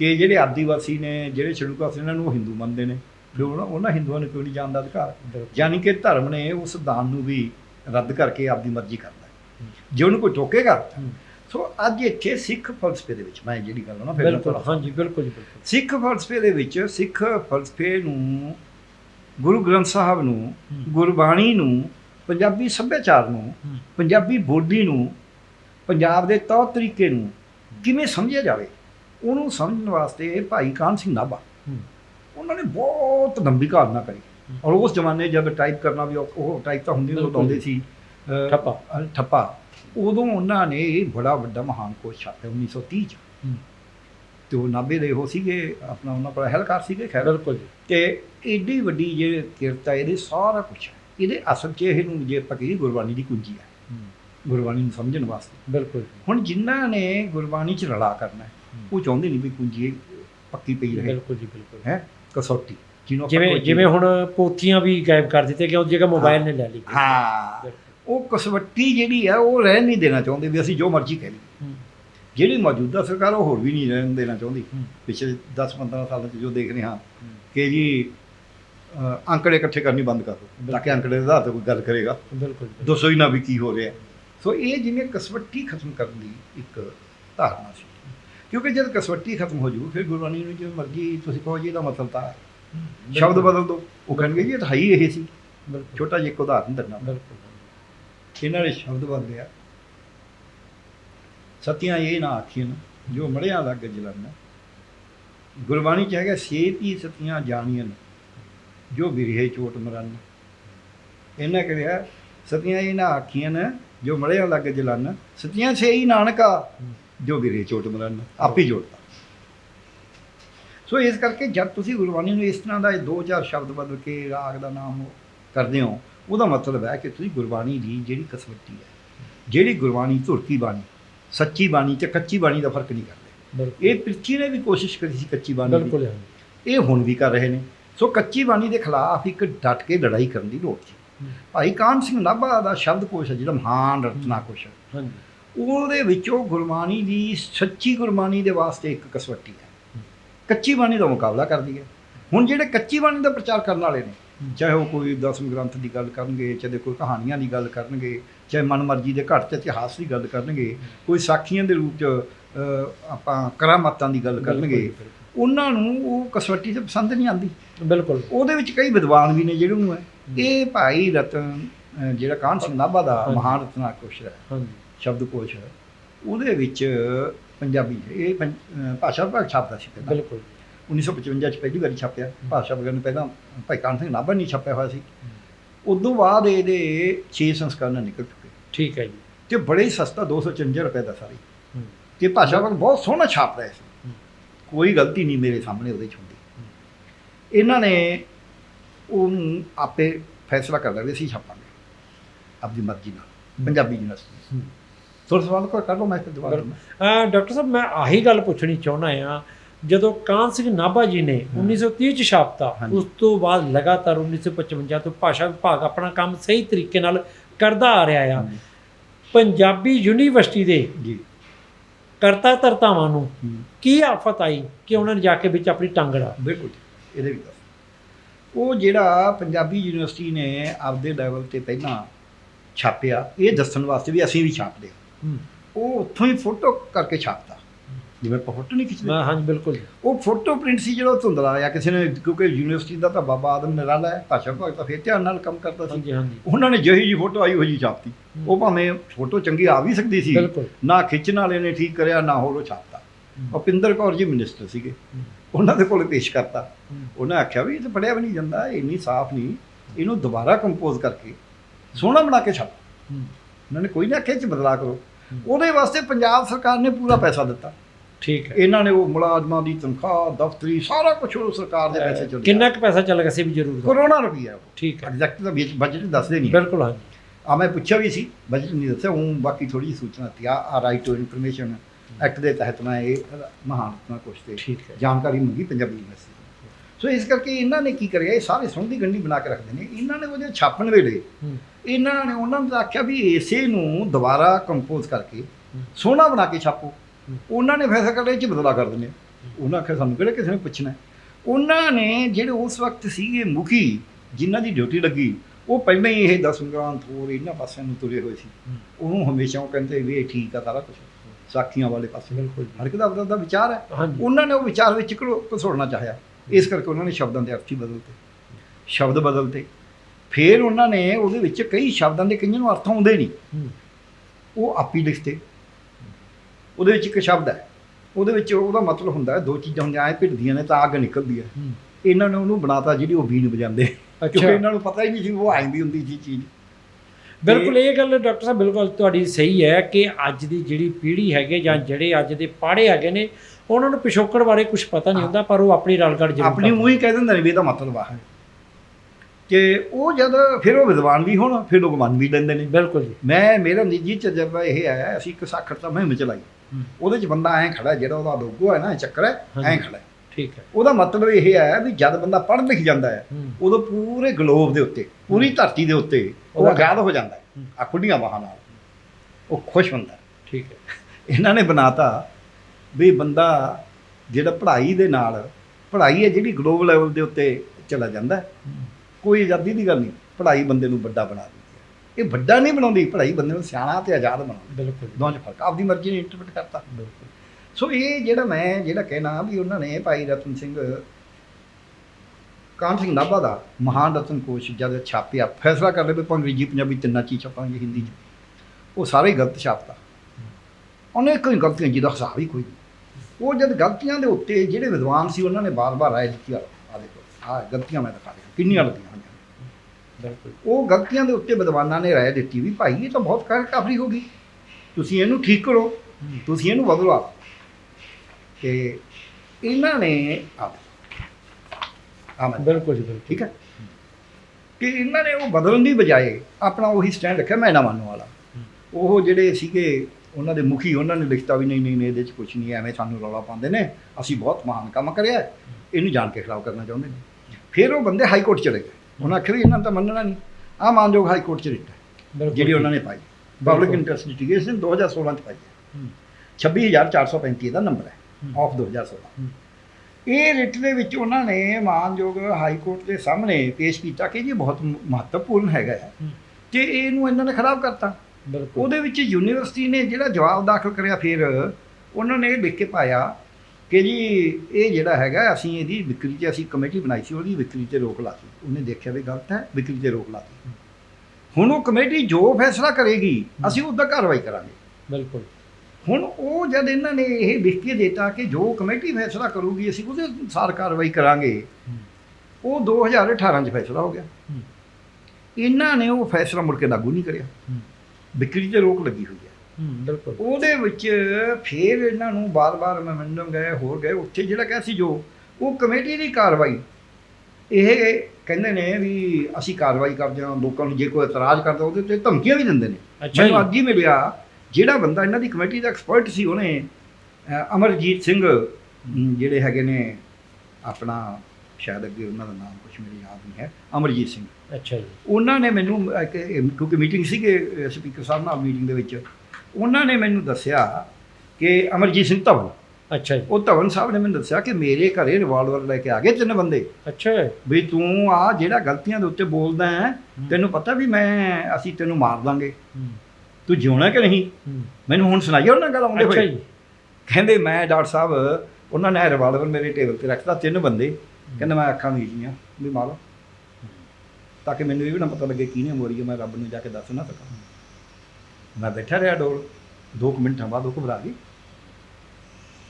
ਕਿ ਜਿਹੜੇ ਆਦੀਵਾਸੀ ਨੇ ਜਿਹੜੇ ਸ਼ਡਿਊਲ ਇਹਨਾਂ ਨੂੰ ਹਿੰਦੂ ਮੰਨਦੇ ਨੇ। ਫਿਰ ਉਹਨਾਂ ਹਿੰਦੂਆਂ ਨੂੰ ਕਿਉਂ ਨਹੀਂ ਜਾਣ ਦਾ ਅਧਿਕਾਰ? ਯਾਨੀ ਕਿ ਧਰਮ ਨੇ ਉਸ ਸਿਧਾਂਤ ਨੂੰ ਵੀ ਰੱਦ ਕਰਕੇ ਆਪਦੀ ਮਰਜ਼ੀ ਕਰਦਾ ਜੇ ਉਹਨੂੰ ਕੋਈ ਟੋਕੇਗਾ ਸੋ ਅੱਜ ਇੱਥੇ ਸਿੱਖ ਫਲਸਫੇ ਦੇ ਵਿੱਚ ਮੈਂ ਜਿਹੜੀ ਗੱਲ ਨਾ ਫਿਰ ਬਿਲਕੁਲ ਹਾਂਜੀ ਬਿਲਕੁਲ ਸਿੱਖ ਫਲਸਫੇ ਦੇ ਵਿੱਚ ਸਿੱਖ ਫਲਸਫੇ ਨੂੰ ਗੁਰੂ ਗ੍ਰੰਥ ਸਾਹਿਬ ਨੂੰ ਗੁਰਬਾਣੀ ਨੂੰ ਪੰਜਾਬੀ ਸੱਭਿਆਚਾਰ ਨੂੰ ਪੰਜਾਬੀ ਬੋਲੀ ਨੂੰ ਪੰਜਾਬ ਦੇ ਤੌਰ ਤਰੀਕੇ ਨੂੰ ਕਿਵੇਂ ਸਮਝਿਆ ਜਾਵੇ? ਉਹਨੂੰ ਸਮਝਣ ਵਾਸਤੇ ਭਾਈ ਕਾਨ ਸਿੰਘ ਨਾਭਾ। ਹੂੰ, ਉਹਨਾਂ ਨੇ ਬਹੁਤ ਲੰਬੀ ਕਾਰਨਾ ਕਰੀ। ਹੂੰ। ਔਰ ਉਸ ਜ਼ਮਾਨੇ ਜਦ ਟਾਈਪ ਕਰਨਾ ਵੀ ਉਹ ਟਾਈਪ ਤਾਂ ਹੁੰਦੀ ਉਹ। ਆਉਂਦੇ ਸੀ ਠੱਪਾ। ਠੱਪਾ। ਉਦੋਂ ਉਹਨਾਂ ਨੇ ਇਹ ਬੜਾ ਵੱਡਾ ਮਹਾਨ ਕੋਸ਼ ਛਾਪਿਆ 1930 ਚ। ਹੂੰ, ਤੇ ਉਹ ਨਾਭੇ ਦੇ ਉਹ ਸੀਗੇ ਆਪਣਾ ਉਹਨਾਂ ਕੋਲ ਹਲਕਾਰ ਸੀਗੇ ਖੈਰ। ਬਿਲਕੁਲ ਜੀ। ਤੇ ਏਡੀ ਵੱਡੀ ਜਿਹੜੀ ਕਿਰਤ ਹੈ ਇਹਦੇ ਸਾਰਾ ਕੁਝ ਹੈ ਇਹਦੇ ਅਸਲ 'ਚ ਇਹਨੂੰ ਜੇ ਆਪਾਂ ਕਹੀਏ ਗੁਰਬਾਣੀ ਦੀ ਕੁੰਜੀ ਹੈ ਹੂੰ, ਗੁਰਬਾਣੀ ਨੂੰ ਸਮਝਣ ਵਾਸਤੇ। ਬਿਲਕੁਲ ਜੀ, ਹੁਣ ਜਿਨ੍ਹਾਂ ਨੇ ਗੁਰਬਾਣੀ 'ਚ ਰਲਾ ਕਰਨਾ ਹੈ ਹੂੰ, ਉਹ ਚਾਹੁੰਦੇ ਨਹੀਂ ਵੀ ਕੁੰਜੀ ਪੱਕੀ ਪਈ ਰਹੇ। ਬਿਲਕੁਲ ਜੀ ਬਿਲਕੁਲ। ਹੈ? ਕਸੌਟੀ ਜਿਹਨੂੰ ਜਿਵੇਂ ਜਿਵੇਂ ਹੁਣ ਪੋਥੀਆਂ ਵੀ ਗਾਇਬ ਕਰ ਦਿੱਤੇ ਕਿ ਉਹ ਜਗ੍ਹਾ ਮੋਬਾਈਲ ਨੇ ਲੈ ਲਈ। ਹਾਂ। ਉਹ ਕਸਵੱਟੀ ਜਿਹੜੀ ਹੈ ਉਹ ਰਹਿਣ ਨਹੀਂ ਦੇਣਾ ਚਾਹੁੰਦੇ ਵੀ ਅਸੀਂ ਜੋ ਮਰਜ਼ੀ ਕਹਿ ਲਈਏ। ਹੂੰ, ਜਿਹੜੀ ਮੌਜੂਦਾ ਸਰਕਾਰ ਉਹ ਹੋਰ ਵੀ ਨਹੀਂ ਰਹਿਣ ਦੇਣਾ ਚਾਹੁੰਦੀ। ਪਿਛਲੇ 10-15 ਸਾਲਾਂ 'ਚ ਜੋ ਦੇਖ ਰਹੇ ਹਾਂ ਕਿ ਜੀ ਅੰਕੜੇ ਇਕੱਠੇ ਕਰਨੀ ਬੰਦ ਕਰ ਦਿਓ ਤਾਂ ਕਿ ਅੰਕੜੇ ਦੇ ਆਧਾਰ ਤੇ ਕੋਈ ਗੱਲ ਕਰੇਗਾ। ਬਿਲਕੁਲ। ਦੱਸੋ ਹੀ ਨਾ ਵੀ ਕੀ ਹੋ ਰਿਹਾ। ਸੋ ਇਹ ਜਿਵੇਂ ਕਸਵੱਟੀ ਖਤਮ ਕਰਨ ਦੀ ਇੱਕ ਧਾਰਨਾ ਸੀ। ਕਿਉਂਕਿ ਜਦ ਕਸਵੱਟੀ ਖਤਮ ਹੋ ਜੂ ਫਿਰ ਗੁਰਬਾਣੀ ਨੂੰ ਜਿਵੇਂ ਮਰਜ਼ੀ ਤੁਸੀਂ ਕਹੋ ਜੀ ਇਹਦਾ ਮਤਲਬ ਤਾਂ ਹੂੰ, ਸ਼ਬਦ ਬਦਲ ਦਿਓ ਉਹ ਕਹਿਣਗੇ ਜੀ ਇਹ ਤਾਂ ਹੈ ਹੀ ਇਹ ਸੀ। ਛੋਟਾ ਜਿਹਾ ਇੱਕ ਉਦਾਹਰਨ ਦਿੰਦਾ ਬਿਲਕੁਲ। ਇਹਨਾਂ ਦੇ ਸ਼ਬਦ ਬਦਲਿਆ ਸਤਿਆਂ ਇਹ ਨਾ ਆਖੀਨ ਜੋ ਮੜਿਆਂ ਲੱਗ ਜਲਨ। ਗੁਰਬਾਣੀ ਚ ਹੈਗਾ ਸੇਤੀ ਸਤੀਆਂ ਜਾਣੀਆਂ ਜੋ ਬਿਰਹੇ ਚੋਟ ਮਰਨ। ਇਹਨਾਂ ਕਿਹਾ ਸਤੀਆਂ ਆਖੀਆਂ ਨੇ ਜੋ ਮੜਿਆਂ ਲੱਗ ਜਲਨ। ਸਤੀਆਂ ਸੇਈ ਨਾਨਕਾ। ਜੋ ਬਿਰਹੇ ਚੋਟ ਮਰਨ ਆਪੇ ਜੋੜਦਾ ਸੋ ਇਸ ਕਰਕੇ ਜਦ ਤੁਸੀਂ ਗੁਰਬਾਣੀ ਨੂੰ ਇਸ ਤਰ੍ਹਾਂ ਦਾ ਇਹ ਦੋ ਚਾਰ ਸ਼ਬਦ ਬਦਲ ਕੇ ਰਾਗ ਦਾ ਨਾਮ ਕਰਦੇ ਹੋ ਉਹਦਾ ਮਤਲਬ ਹੈ ਕਿ ਤੁਸੀਂ ਗੁਰਬਾਣੀ ਦੀ ਜਿਹੜੀ ਕਸਵੱਟੀ ਹੈ ਜਿਹੜੀ ਗੁਰਬਾਣੀ ਧੁਰਕੀ ਬਾਣੀ ਸੱਚੀ ਬਾਣੀ ਤੇ ਕੱਚੀ ਬਾਣੀ ਦਾ ਫ਼ਰਕ ਨਹੀਂ ਕਰਦੇ। ਇਹ ਪ੍ਰਿਥੀ ਨੇ ਵੀ ਕੋਸ਼ਿਸ਼ ਕਰੀ ਸੀ ਕੱਚੀ ਬਾਣੀ ਬਿਲਕੁਲ ਇਹ ਹੁਣ ਵੀ ਕਰ ਰਹੇ ਨੇ। ਸੋ ਕੱਚੀ ਬਾਣੀ ਦੇ ਖਿਲਾਫ ਇੱਕ ਡਟ ਕੇ ਲੜਾਈ ਕਰਨ ਦੀ ਲੋੜ ਸੀ। ਭਾਈ ਕਾਨ ਸਿੰਘ ਨਾਭਾ ਦਾ ਸ਼ਬਦਕੋਸ਼ ਹੈ ਜਿਹੜਾ ਮਹਾਨ ਰਤਨਾਕੋਸ਼ ਹੈ। ਹਾਂਜੀ। ਉਹਦੇ ਵਿੱਚੋਂ ਗੁਰਬਾਣੀ ਦੀ ਸੱਚੀ ਗੁਰਬਾਣੀ ਦੇ ਵਾਸਤੇ ਇੱਕ ਕਸਵੱਟੀ ਹੈ। ਕੱਚੀ ਬਾਣੀ ਦਾ ਮੁਕਾਬਲਾ ਕਰਦੀ ਹੈ। ਹੁਣ ਜਿਹੜੇ ਕੱਚੀ ਬਾਣੀ ਦਾ ਪ੍ਰਚਾਰ ਕਰਨ ਵਾਲੇ ਨੇ ਚਾਹੇ ਉਹ ਕੋਈ ਦਸਮ ਗ੍ਰੰਥ ਦੀ ਗੱਲ ਕਰਨਗੇ ਚਾਹੇ ਕੋਈ ਕਹਾਣੀਆਂ ਦੀ ਗੱਲ ਕਰਨਗੇ ਚਾਹੇ ਮਨਮਰਜ਼ੀ ਦੇ ਘਟ ਤੇ ਇਤਿਹਾਸ ਦੀ ਗੱਲ ਕਰਨਗੇ ਕੋਈ ਸਾਖੀਆਂ ਦੇ ਰੂਪ ਚ ਆਪਾਂ ਕਰਾਮਾਤਾਂ ਦੀ ਗੱਲ ਕਰਨਗੇ ਉਹਨਾਂ ਨੂੰ ਉਹ ਕਸਵੱਟੀ ਤੇ ਪਸੰਦ ਨਹੀਂ ਆਉਂਦੀ। ਬਿਲਕੁਲ। ਉਹਦੇ ਵਿੱਚ ਕਈ ਵਿਦਵਾਨ ਵੀ ਨੇ ਜਿਹੜੇ ਨੂੰ ਹੈ। ਇਹ ਭਾਈ ਰਤਨ ਜਿਹੜਾ ਕਾਹਨ ਸਿੰਘ ਨਾਭਾ ਦਾ। ਮਹਾਨ ਰਤਨਾਕੋਸ਼ ਹੈ। ਹਾਂਜੀ। ਸ਼ਬਦਕੋਸ਼ ਹੈ ਉਹਦੇ ਵਿੱਚ ਪੰਜਾਬੀ ਹੈ। ਇਹ ਪੰ- ਅਹ, ਭਾਸ਼ਾ ਵਿਭਾਗ ਛਾਪਦਾ ਸੀ ਪਹਿਲਾਂ। ਬਿਲਕੁਲ। 1955 ਚ ਪਹਿਲੀ ਵਾਰੀ ਛਾਪਿਆ। ਭਾਸ਼ਾ ਵਿਭਾਗ ਨੇ ਪਹਿਲਾਂ ਭਾਈ ਕਾਹਨ ਸਿੰਘ ਨਾਭਾ ਨਹੀਂ ਛਾਪਿਆ ਹੋਇਆ ਸੀ। ਉਦੋਂ ਬਾਅਦ ਇਹਦੇ 6 ਸੰਸਕਰਣ ਨਿਕਲ ਚੁੱਕੇ। ਠੀਕ ਹੈ ਜੀ। ਤੇ ਬੜੇ ਹੀ ਸਸਤਾ 254 ਰੁਪਏ ਦਾ ਸਾਰੀ। ਹਮ, ਤੇ ਭਾਸ਼ਾ ਵਿਭਾਗ ਬਹੁਤ ਸੋਹਣਾ ਛਾਪ ਰਿਹਾ ਸੀ। ਕੋਈ ਗਲਤੀ ਨਹੀਂ ਮੇਰੇ ਸਾਹਮਣੇ ਉਹਦੇ ਚ ਹੁੰਦੀ। ਇਹਨਾਂ ਨੇ ਉਹਨੂੰ ਆਪੇ ਫੈਸਲਾ ਕਰ ਲਿਆ ਵੀ ਅਸੀਂ ਛਾਪਾਂਗੇ। ਆਪਦੀ ਮਰਜ਼ੀ ਨਾਲ। ਪੰਜਾਬੀ ਯੂਨੀਵਰਸਿਟੀ। ਥੋੜਾ ਸਵਾਲ ਕੋਈ ਕਰ ਲਓ ਮੈਂ ਫਿਰ ਜਵਾਬ ਅਹ ਡਾਕਟਰ ਸਾਹਿਬ ਮੈਂ ਆਹੀ ਗੱਲ ਪੁੱਛਣੀ ਚਾਹੁੰਦਾ ਆ ਜਦੋਂ ਕਾਨ ਸਿੰਘ ਨਾਭਾ ਜੀ ਨੇ ਹਾਂ। 1930 ਚ ਛਾਪਤਾ। ਉਸ ਤੋਂ ਬਾਅਦ ਲਗਾਤਾਰ 1955 ਤੋਂ ਭਾਸ਼ਾ ਵਿਭਾਗ ਆਪਣਾ ਕੰਮ ਸਹੀ ਤਰੀਕੇ ਨਾਲ ਕਰਦਾ ਆ ਰਿਹਾ ਆ ਪੰਜਾਬੀ ਯੂਨੀਵਰਸਿਟੀ ਦੇ ਜੀ ਕਰਤਾ ਧਰਤਾਵਾਂ ਨੂੰ। ਕੀ ਆਫਤ ਆਈ ਕਿ ਉਹਨਾਂ ਨੇ ਜਾ ਕੇ ਵਿੱਚ ਆਪਣੀ ਟੰਗੜਾ ਬਿਲਕੁਲ ਇਹਦੇ ਵੀ ਉਹ ਜਿਹੜਾ ਪੰਜਾਬੀ ਯੂਨੀਵਰਸਿਟੀ ਨੇ ਆਪਦੇ ਲੈਵਲ ਤੇ ਪਹਿਲਾਂ ਛਾਪਿਆ ਇਹ ਦੱਸਣ ਵਾਸਤੇ ਵੀ ਅਸੀਂ ਵੀ ਛਾਪਦੇ ਹਾਂ। ਉਹ ਉੱਥੋਂ ਹੀ ਫੋਟੋ ਕਰਕੇ ਛਾਪਤਾ। ਜਿਵੇਂ ਆਪਾਂ ਫੋਟੋ ਨਹੀਂ ਖਿੱਚਦੇ। ਹਾਂਜੀ ਬਿਲਕੁਲ। ਉਹ ਫੋਟੋ ਪ੍ਰਿੰਟ ਸੀ ਜਿਹੜਾ ਧੁੰਦਲਾ ਜਾਂ ਕਿਸੇ ਨੇ ਕਿਉਂਕਿ ਯੂਨੀਵਰਸਿਟੀ ਦਾ ਤਾਂ ਬਾਬਾ ਆਦਮ ਨਿਰਾਲਾ ਹੈ ਭਾਸ਼ਾ ਵਿਭਾਗ ਤਾਂ ਫਿਰ ਧਿਆਨ ਨਾਲ ਕੰਮ ਕਰਦਾ ਸੀ। ਹਾਂਜੀ ਹਾਂਜੀ। ਉਹਨਾਂ ਨੇ ਜਿਹੀ ਜੀ ਫੋਟੋ ਆਈ ਉਹ ਜੀ ਛਾਪਤੀ। ਉਹ ਭਾਵੇਂ ਫੋਟੋ ਚੰਗੀ ਆ ਵੀ ਸਕਦੀ ਸੀ ਨਾ ਖਿੱਚਣ ਵਾਲੇ ਨੇ ਠੀਕ ਕਰਿਆ ਨਾ ਹੋਰ ਉਹ ਛਾਪਤਾ। ਭੁਪਿੰਦਰ ਕੌਰ ਜੀ ਮਿਨਿਸਟਰ ਸੀਗੇ। ਉਹਨਾਂ ਦੇ ਕੋਲ ਪੇਸ਼ ਕਰਤਾ। ਉਹਨਾਂ ਆਖਿਆ ਵੀ ਇਹ ਤਾਂ ਪੜਿਆ ਵੀ ਨਹੀਂ ਜਾਂਦਾ ਇੰਨੀ ਸਾਫ਼ ਨਹੀਂ। ਇਹਨੂੰ ਦੁਬਾਰਾ ਕੰਪੋਜ਼ ਕਰਕੇ ਸੋਹਣਾ ਬਣਾ ਕੇ ਛਾਪ। ਉਹਨਾਂ ਨੇ ਕੋਈ ਨਾ ਇਹ 'ਚ ਬਦਲਾ ਕਰੋ। ਉਹਦੇ ਵਾਸਤੇ ਪੰਜਾਬ ਸਰਕਾਰ ਨੇ ਪੂਰਾ ਪੈਸਾ ਦਿੱਤਾ। ਠੀਕ ਹੈ। ਇਹਨਾਂ ਨੇ ਉਹ ਮੁਲਾਜ਼ਮਾਂ ਦੀ ਤਨਖਾਹ ਦਫ਼ਤਰੀ ਸਾਰਾ ਕੁਝ ਉਹ ਸਰਕਾਰ ਦੇ ਪੈਸੇ ਚੋਂ ਕਿੰਨਾ ਕੁ ਪੈਸਾ ਚੱਲ ਗਿਆ ਸੀ ਵੀ ਜ਼ਰੂਰ? ਕਰੋਨਾ ਰੁਪਈਆ। ਠੀਕ ਹੈ। ਐਗਜ਼ੈਕਟ ਦਾ ਬਜਟ ਦੱਸਦੇ ਨਹੀਂ। ਬਿਲਕੁਲ ਹਾਂਜੀ ਆ ਮੈਂ ਪੁੱਛਿਆ ਵੀ ਸੀ ਬਜਟ ਨਹੀਂ ਦੱਸਿਆ ਉਹ ਬਾਕੀ ਥੋੜੀ ਸੂਚਨਾ ਤੀ ਆ ਰਾਈਟ ਟੂ ਇਨਫੋਰਮੇਸ਼ਨ ਐਕਟ ਦੇ ਤਹਿਤ ਮੈਂ ਇਹ ਮਹਾਨ ਰਤਨਾ ਕੁਛ ਤੇ ਠੀਕ ਹੈ। ਜਾਣਕਾਰੀ ਮੰਗੀ ਪੰਜਾਬੀ ਯੂਨੀਵਰਸਿਟੀ ਸੋ ਇਸ ਕਰਕੇ ਇਹਨਾਂ ਨੇ ਕੀ ਕਰਿਆ ਇਹ ਸਾਰੇ ਸੁਣਦੀ ਗੰਢੀ ਬਣਾ ਕੇ ਰੱਖਦੇ ਨੇ। ਇਹਨਾਂ ਨੇ ਉਹਦੇ ਛਾਪਣ ਵੇਲੇ ਇਹਨਾਂ ਨੇ ਉਹਨਾਂ ਨੂੰ ਆਖਿਆ ਵੀ ਇਸੇ ਨੂੰ ਦੁਬਾਰਾ ਕੰਪੋਜ਼ ਕਰਕੇ ਸੋਹਣਾ ਬਣਾ ਕੇ ਛਾਪੋ। ਉਹਨਾਂ ਨੇ ਫੈਸਲਾ ਕਰ ਲਿਆ ਇਹ ਚ ਬਦਲਾ ਕਰ ਦਿੰਦੇ। ਉਹਨਾਂ ਆਖਿਆ ਸਾਨੂੰ ਕਿਹੜਾ ਕਿਸੇ ਨੇ ਪੁੱਛਣਾ। ਉਹਨਾਂ ਨੇ ਜਿਹੜੇ ਉਸ ਵਕਤ ਸੀਗੇ ਮੁਖੀ ਜਿਨ੍ਹਾਂ ਦੀ ਡਿਊਟੀ ਲੱਗੀ ਉਹ ਪਹਿਲਾਂ ਹੀ ਇਹ ਦਸਮ ਗ੍ਰੰਥ ਹੋਰ ਇਹਨਾਂ ਪਾਸਿਆਂ ਨੂੰ ਤੁਰੇ ਹੋਏ ਸੀ। ਉਹਨੂੰ ਹਮੇਸ਼ਾ ਉਹ ਕਹਿੰਦੇ ਵੀ ਇਹ ਠੀਕ ਆ ਸਾਰਾ ਕੁਝ ਸਾਖੀਆਂ ਵਾਲੇ ਪਾਸੇ। ਬਿਲਕੁਲ ਹਰ ਇੱਕ ਦਾ ਆਪਦਾ ਵਿਚਾਰ ਹੈ। ਉਹਨਾਂ ਨੇ ਉਹ ਵਿਚਾਰ ਵਿੱਚ ਘਸੋੜਨਾ ਚਾਹਿਆ। ਇਸ ਕਰਕੇ ਉਹਨਾਂ ਨੇ ਸ਼ਬਦਾਂ ਦੇ ਅਰਥ ਹੀ ਬਦਲਤੇ। ਸ਼ਬਦ ਬਦਲਤੇ। ਫਿਰ ਉਹਨਾਂ ਨੇ ਉਹਦੇ ਵਿੱਚ ਕਈ ਸ਼ਬਦਾਂ ਦੇ ਕਈਆਂ ਨੂੰ ਅਰਥ ਆਉਂਦੇ ਨਹੀਂ। ਉਹ ਆਪੀ ਲਿਖਤੇ। ਉਹਦੇ ਵਿੱਚ ਇੱਕ ਸ਼ਬਦ ਹੈ। ਉਹਦੇ ਵਿੱਚ ਉਹਦਾ ਮਤਲਬ ਹੁੰਦਾ ਹੈ ਦੋ ਚੀਜ਼ਾਂ ਹੁੰਦੀਆਂ ਐ ਭਿੜਦੀਆਂ ਨੇ ਤਾਂ ਅੱਗ ਨਿਕਲਦੀ ਹੈ। ਇਹਨਾਂ ਨੇ ਉਹਨੂੰ ਬਣਾਤਾ ਜਿਹੜੀ ਉਹ ਬੀਨ ਵਜਾਉਂਦੇ। ਕਿਉਂਕਿ ਇਹਨਾਂ ਨੂੰ ਪਤਾ ਹੀ ਨਹੀਂ ਸੀ ਉਹ ਆਈਂਦੀ ਹੁੰਦੀ ਸੀ ਚੀਜ਼। ਬਿਲਕੁਲ ਇਹ ਗੱਲ ਡਾਕਟਰ ਸਾਹਿਬ ਬਿਲਕੁਲ ਤੁਹਾਡੀ ਸਹੀ ਹੈ ਕਿ ਅੱਜ ਦੀ ਜਿਹੜੀ ਪੀੜ੍ਹੀ ਹੈਗੇ ਜਾਂ ਜਿਹੜੇ ਅੱਜ ਦੇ ਪਾੜੇ ਹੈਗੇ ਨੇ ਉਹਨਾਂ ਨੂੰ ਪਿਛੋਕੜ ਬਾਰੇ ਕੁਝ ਪਤਾ ਨਹੀਂ ਹੁੰਦਾ ਪਰ ਉਹ ਆਪਣੀ ਰਲਗੜ ਜ਼ਰੂਰ ਆਪਣੀ ਮੂੰਹ ਹੀ ਕਹਿ ਦਿੰਦੇ ਨੇ ਵੀ ਇਹਦਾ ਮਤਲਬ ਆ। ਕਿ ਉਹ ਜਦ ਫਿਰ ਉਹ ਵਿਦਵਾਨ ਵੀ ਹੋਣ ਫਿਰ ਲੋਕ ਮੰਨ ਵੀ ਲੈਂਦੇ ਨੇ। ਬਿਲਕੁਲ ਜੀ। ਮੈਂ ਮੇਰਾ ਨਿੱਜੀ ਤਜਰਬਾ ਇਹ ਆਇਆ ਅਸੀਂ ਇੱਕ ਸਾਖਰਤਾ ਮੁਹਿੰਮ ਚਲਾਈ। ਉਹਦੇ ਚ ਬੰਦਾ ਐਂ ਖੜਾ ਜਿਹੜਾ ਉਹਦਾ ਲੋਗੋ ਹੈ ਨਾ ਚੱਕਰ ਹੈ ਐਂ। ਖੜਾ। ਹੈ। ਠੀਕ ਹੈ। ਉਹਦਾ ਮਤਲਬ ਇਹ ਹੈ ਵੀ ਜਦ ਬੰਦਾ ਪੜ੍ਹ ਲਿਖ ਜਾਂਦਾ ਹੈ ਉਦੋਂ ਪੂਰੇ ਗਲੋਬ ਦੇ ਉੱਤੇ ਪੂਰੀ ਧਰਤੀ ਦੇ ਉੱਤੇ ਉਹ ਆਜ਼ਾਦ ਹੋ ਜਾਂਦਾ ਹੈ। ਆ ਖੁੱਡੀਆਂ ਬਾਹਾਂ ਨਾਲ। ਉਹ ਖੁਸ਼ ਹੁੰਦਾ ਹੈ। ਠੀਕ ਹੈ। ਇਹਨਾਂ ਨੇ ਬਣਾਤਾ ਵੀ ਬੰਦਾ ਜਿਹੜਾ ਪੜ੍ਹਾਈ ਦੇ ਨਾਲ ਪੜ੍ਹਾਈ ਹੈ ਜਿਹੜੀ ਗਲੋਬਲ ਲੈਵਲ ਦੇ ਉੱਤੇ ਚਲਾ ਜਾਂਦਾ ਹੈ। ਕੋਈ ਆਜ਼ਾਦੀ ਦੀ ਗੱਲ ਨਹੀਂ ਪੜ੍ਹਾਈ ਬੰਦੇ ਨੂੰ ਵੱਡਾ ਬਣਾ ਦਿੰਦੀ ਹੈ। ਇਹ ਵੱਡਾ ਨਹੀਂ ਬਣਾਉਂਦੀ ਪੜ੍ਹਾਈ ਬੰਦੇ ਨੂੰ ਸਿਆਣਾ ਤੇ ਆਜ਼ਾਦ ਬਣਾਉਂਦੀ ਬਿਲਕੁਲ। ਦੋਵਾਂ 'ਚ ਫ਼ਰਕ ਆਪਦੀ ਮਰਜ਼ੀ ਨਾਲ ਇੰਟਰਪ੍ਰੀਟ ਕਰਤਾ। ਬਿਲਕੁਲ। ਸੋ ਇਹ ਜਿਹੜਾ ਮੈਂ ਜਿਹੜਾ ਕਹਿਣਾ ਵੀ ਉਹਨਾਂ ਨੇ ਭਾਈ ਰਤਨ ਸਿੰਘ ਕਾਨ ਸਿੰਘ ਨਾਭਾ ਦਾ ਮਹਾਨ ਰਤਨ ਕੋਸ਼ ਜਦ ਛਾਪਿਆ ਫੈਸਲਾ ਕਰ ਲਿਆ ਵੀ ਆਪਾਂ ਅੰਗਰੇਜ਼ੀ ਪੰਜਾਬੀ ਤਿੰਨਾਂ ਚ ਹੀ ਛਾਪਾਂਗੇ ਹਿੰਦੀ ਚ। ਉਹ ਸਾਰੇ ਗਲਤ ਛਾਪਤਾ। ਉਹਨੇ ਕੋਈ ਗਲਤੀਆਂ ਜਿਹਦਾ ਹਿਸਾਬ ਹੀ ਕੋਈ ਨਹੀਂ। ਉਹ ਜਦ ਗਲਤੀਆਂ ਦੇ ਉੱਤੇ ਜਿਹੜੇ ਵਿਦਵਾਨ ਸੀ ਉਹਨਾਂ ਨੇ ਬਾਰ-ਬਾਰ ਰਾਏ ਦਿੱਤੀ ਆ ਦੇਖੋ ਆ ਗਲਤੀਆਂ ਮੈਂ ਦਿਖਾ ਰਿਹਾ ਕਿੰਨੀਆਂ ਬਿਲਕੁਲ ਉਹ ਗਲਤੀਆਂ ਦੇ ਉੱਤੇ ਵਿਦਵਾਨਾਂ ਨੇ ਰਾਏ ਦਿੱਤੀ ਵੀ ਭਾਈ ਇਹ ਤਾਂ ਬਹੁਤ ਕਰ ਕਾਫੀ ਹੋ ਗਈ। ਤੁਸੀਂ ਇਹਨੂੰ ਠੀਕ ਕਰੋ ਤੁਸੀਂ ਇਹਨੂੰ ਬਦਲੋ ਆਪ ਤੇ ਇਹਨਾਂ ਨੇ ਆ ਆ ਮੈਂ। ਬਿਲਕੁਲ ਜੀ ਬਿਲਕੁਲ। ਠੀਕ ਹੈ? ਕਿ ਇਹਨਾਂ ਨੇ ਉਹ ਬਦਲਣ ਦੀ ਬਜਾਏ ਆਪਣਾ ਉਹੀ ਸਟੈਂਡ ਰੱਖਿਆ ਮੈਂ ਨਾ ਮੰਨਣ ਵਾਲਾ। ਉਹ ਜਿਹੜੇ ਸੀਗੇ ਉਹਨਾਂ ਦੇ ਮੁਖੀ ਉਹਨਾਂ ਨੇ ਲਿਖਤਾ ਵੀ ਨਹੀਂ ਨਹੀਂ ਇਹਦੇ 'ਚ ਕੁਝ ਨਹੀਂ ਐਵੇਂ ਸਾਨੂੰ ਰੌਲਾ ਪਾਉਂਦੇ ਨੇ। ਅਸੀਂ ਬਹੁਤ ਮਹਾਨ ਕੰਮ ਕਰਿਆ। ਇਹਨੂੰ ਜਾਣ ਕੇ ਖਿਲਾਫ ਕਰਨਾ ਚਾਹੁੰਦੇ ਨੇ। ਫਿਰ ਉਹ ਬੰਦੇ ਹਾਈ ਕੋਰਟ ਚਲੇ ਗਏ। ਉਹਨਾਂ ਆਖਿਆ ਵੀ ਇਹਨਾਂ ਤਾਂ ਮੰਨਣਾ ਨਹੀਂ। ਆ ਮਾਨਯੋਗ ਹਾਈ ਕੋਰਟ 'ਚ ਰਿਟ ਜਿਹੜੀ ਉਹਨਾਂ ਨੇ ਪਾਈ। ਪਬਲਿਕ। ਇੰਟਰਸਟ ਲਿਟੀਗੇਸ਼ਨ 2016 'ਚ ਪਾਈ ਹੈ। ਹੂੰ, 26435 ਇਹਦਾ ਨੰਬਰ ਹੈ ਆਫ 2016 ਹੂੰ, ਇਹ ਰਿਟ ਦੇ ਵਿੱਚ ਉਹਨਾਂ ਨੇ ਮਾਨਯੋਗ ਹਾਈ ਕੋਰਟ ਦੇ ਸਾਹਮਣੇ ਪੇਸ਼ ਕੀਤਾ ਕਿ ਜੀ ਬਹੁਤ ਮਹੱਤਵਪੂਰਨ ਹੈਗਾ ਹੈ। ਤੇ ਇਹਨੂੰ ਇਹਨਾਂ ਨੇ ਖਰਾਬ ਕਰਤਾ। ਉਹਦੇ ਵਿੱਚ ਯੂਨੀਵਰਸਿਟੀ ਨੇ ਜਿਹੜਾ ਜਵਾਬ ਦਾਖਲ ਕਰਿਆ ਫਿਰ ਉਹਨਾਂ ਨੇ ਇਹ ਲਿਖ ਕੇ ਪਾਇਆ ਕਿ ਜੀ ਇਹ ਜਿਹੜਾ ਹੈਗਾ ਅਸੀਂ ਇਹਦੀ ਵਿਕਰੀ ਤੇ ਅਸੀਂ ਕਮੇਟੀ ਬਣਾਈ ਸੀ ਉਹਦੀ ਵਿਕਰੀ ਤੇ ਰੋਕ ਲਾਤੀ। ਉਹਨੇ ਦੇਖਿਆ ਵੀ ਗਲਤ ਹੈ ਵਿਕਰੀ ਤੇ ਰੋਕ ਲਾਤੀ। ਹੁਣ ਉਹ ਕਮੇਟੀ ਜੋ ਫੈਸਲਾ ਕਰੇਗੀ ਅਸੀਂ ਉਹਦਾ ਕਾਰਵਾਈ ਕਰਾਂਗੇ। ਬਿਲਕੁਲ। ਹੁਣ ਉਹ ਜਦ ਇਹਨਾਂ ਨੇ ਇਹ ਲਿਖ ਕੇ ਦਿੱਤਾ ਕਿ ਜੋ ਕਮੇਟੀ ਫੈਸਲਾ ਕਰੂਗੀ ਅਸੀਂ ਉਹਦੇ ਅਨੁਸਾਰ ਕਾਰਵਾਈ ਕਰਾਂਗੇ ਉਹ 2018 ਚ ਫੈਸਲਾ ਹੋ ਗਿਆ। ਇਹਨਾਂ ਨੇ ਉਹ ਫੈਸਲਾ ਮੁੜ ਕੇ ਲਾਗੂ ਨਹੀਂ ਕਰਿਆ। ਵਿਕਰੀ ਤੇ ਰੋਕ ਲੱਗੀ ਹੋਈ ਹੂੰ, ਬਿਲਕੁਲ। ਉਹਦੇ ਵਿੱਚ ਫਿਰ ਇਹਨਾਂ ਨੂੰ ਬਾਰ-ਬਾਰ ਮੈਮੋਰੰਡਮ ਗਏ ਹੋਰ ਗਏ। ਉੱਥੇ ਜਿਹੜਾ ਕਿਹਾ ਸੀ ਜੋ ਉਹ ਕਮੇਟੀ ਦੀ ਕਾਰਵਾਈ। ਇਹ ਕਹਿੰਦੇ ਨੇ ਵੀ ਅਸੀਂ ਕਾਰਵਾਈ ਕਰਦੇ ਹਾਂ ਲੋਕਾਂ ਨੂੰ ਜੇ ਕੋਈ ਇਤਰਾਜ਼ ਕਰਦਾ ਉਹਦੇ ਤੇ ਧਮਕੀਆਂ ਵੀ ਦਿੰਦੇ ਨੇ। ਅੱਛਾ ਮੈਨੂੰ ਅੱਜ ਹੀ ਮਿਲਿਆ ਜਿਹੜਾ ਬੰਦਾ ਇਹਨਾਂ ਦੀ ਕਮੇਟੀ ਦਾ ਐਕਸਪਰਟ ਸੀ ਉਹਨੇ ਅਮਰਜੀਤ ਸਿੰਘ ਜਿਹੜੇ ਹੈਗੇ ਨੇ ਆਪਣਾ ਸ਼ਾਇਦ ਅੱਗੇ ਉਹਨਾਂ ਦਾ ਨਾਮ ਕੁਝ ਮੈਨੂੰ ਯਾਦ ਨਹੀਂ ਹੈ ਅਮਰਜੀਤ ਸਿੰਘ। ਅੱਛਾ ਜੀ। ਉਹਨਾਂ ਨੇ ਮੈਨੂੰ ਕਿਉਂਕਿ ਮੀਟਿੰਗ ਸੀਗੇ ਸਪੀਕਰ ਸਾਹਿਬ ਨਾਲ ਮੀਟਿੰਗ ਦੇ ਵਿੱਚ। ਉਹਨਾਂ ਨੇ ਮੈਨੂੰ ਦੱਸਿਆ ਕਿ ਅਮਰਜੀਤ ਸਿੰਘ ਧਵਨ। ਅੱਛਾ ਜੀ। ਉਹ ਧਵਨ ਸਾਹਿਬ ਨੇ ਮੈਨੂੰ ਦੱਸਿਆ ਕਿ ਮੇਰੇ ਘਰੇ ਰਿਵਾਲਵਰ ਲੈ ਕੇ ਆ ਗਏ ਤਿੰਨ ਬੰਦੇ। ਅੱਛਾ ਵੀ ਤੂੰ ਆ ਜਿਹੜਾ ਗਲਤੀਆਂ ਦੇ ਉੱਤੇ ਬੋਲਦਾ ਹੈ ਤੈਨੂੰ ਪਤਾ ਵੀ ਮੈਂ ਅਸੀਂ ਤੈਨੂੰ ਮਾਰ ਦਾਂਗੇ। ਤੂੰ ਜਿਉਣਾ ਕਿ ਨਹੀਂ? ਮੈਨੂੰ ਹੁਣ ਸੁਣਾਈਓ ਉਹਨਾਂ ਗੱਲ ਆਉਂਦੇ ਅੱਛਾ ਹੋਏ ਜੀ। ਕਹਿੰਦੇ ਮੈਂ ਡਾਕਟਰ ਸਾਹਿਬ ਉਹਨਾਂ ਨੇ ਰਿਵਾਲਵਰ ਮੇਰੇ ਟੇਬਲ ਤੇ ਰੱਖਤਾ ਤਿੰਨ ਬੰਦੇ। ਕਹਿੰਦੇ ਮੈਂ ਅੱਖਾਂ ਮੀਚੀਆਂ ਵੀ ਮਾਰੋ। ਤਾਂ ਕਿ ਮੈਨੂੰ ਇਹ ਵੀ ਨਾ ਪਤਾ ਲੱਗੇ ਕਿਹਨੇ ਮੋਰੀ ਮੈਂ ਰੱਬ ਨੂੰ ਜਾ ਕੇ ਦੱਸ ਨਾ ਸਕਾਂ। ਮੈਂ ਬੈਠਾ ਰਿਹਾ ਡੋਲ 2 ਮਿੰਟਾਂ ਬਾਅਦ ਉਹ ਘਬਰਾ ਗਈ।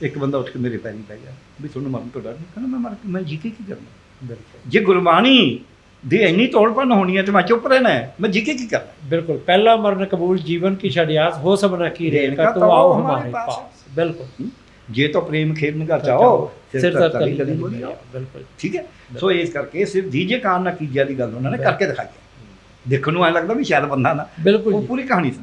ਇੱਕ ਬੰਦਾ ਉੱਠ ਕੇ ਮੇਰੇ ਪੈਰੀ ਪੈ ਗਿਆ ਵੀ ਤੁਹਾਨੂੰ ਮਰਨ ਤੋਂ ਡਰ ਨਹੀਂ ਕਹਿੰਦਾ ਮੈਂ ਮਰ ਕੇ ਮੈਂ ਜੀ ਕੀ ਕਰਨਾ? ਜੇ ਗੁਰਬਾਣੀ ਦੀ ਇੰਨੀ ਤੋੜ ਤੋੜਪਨ ਹੋਣੀ ਹੈ ਤੇ ਮੈਂ ਚੁੱਪ ਰਹਿਣਾ ਮੈਂ ਜੀ ਕੀ ਕਰਨਾ? ਬਿਲਕੁਲ ਪਹਿਲਾ ਮਰਨ ਕਬੂਲ ਜੀਵਨ ਕੀ ਛੜਿਆਸ ਹੋ ਸਬਨਾ ਕੀ ਰੇਨ ਕਾ ਤੋ ਆਓ ਹਮਾਰੇ ਪਾਸ। ਬਿਲਕੁਲ। ਜੇ ਤਾਂ ਪ੍ਰੇਮ ਖੇਲ ਕਰ ਜਾਓ ਸਿਰ ਤਰ ਤਲੀ ਕਲੀ ਬਿਲਕੁਲ। ਠੀਕ ਹੈ? ਸੋ ਇਸ ਕਰਕੇ ਸਿਰਫ ਦੀਜੇ ਕਾਨ ਨਾ ਕੀਜਿਆ ਦੀ ਗੱਲ ਉਹਨਾਂ ਨੇ ਕਰਕੇ ਦਿਖਾਈ ਦੇਖਣ ਨੂੰ ਐ ਲੱਗਦਾ ਵੀ ਸ਼ਾਇਦ ਬੰਦਾ ਨਾ ਬਿਲਕੁਲ ਪੂਰੀ ਕਹਾਣੀ ਸੀ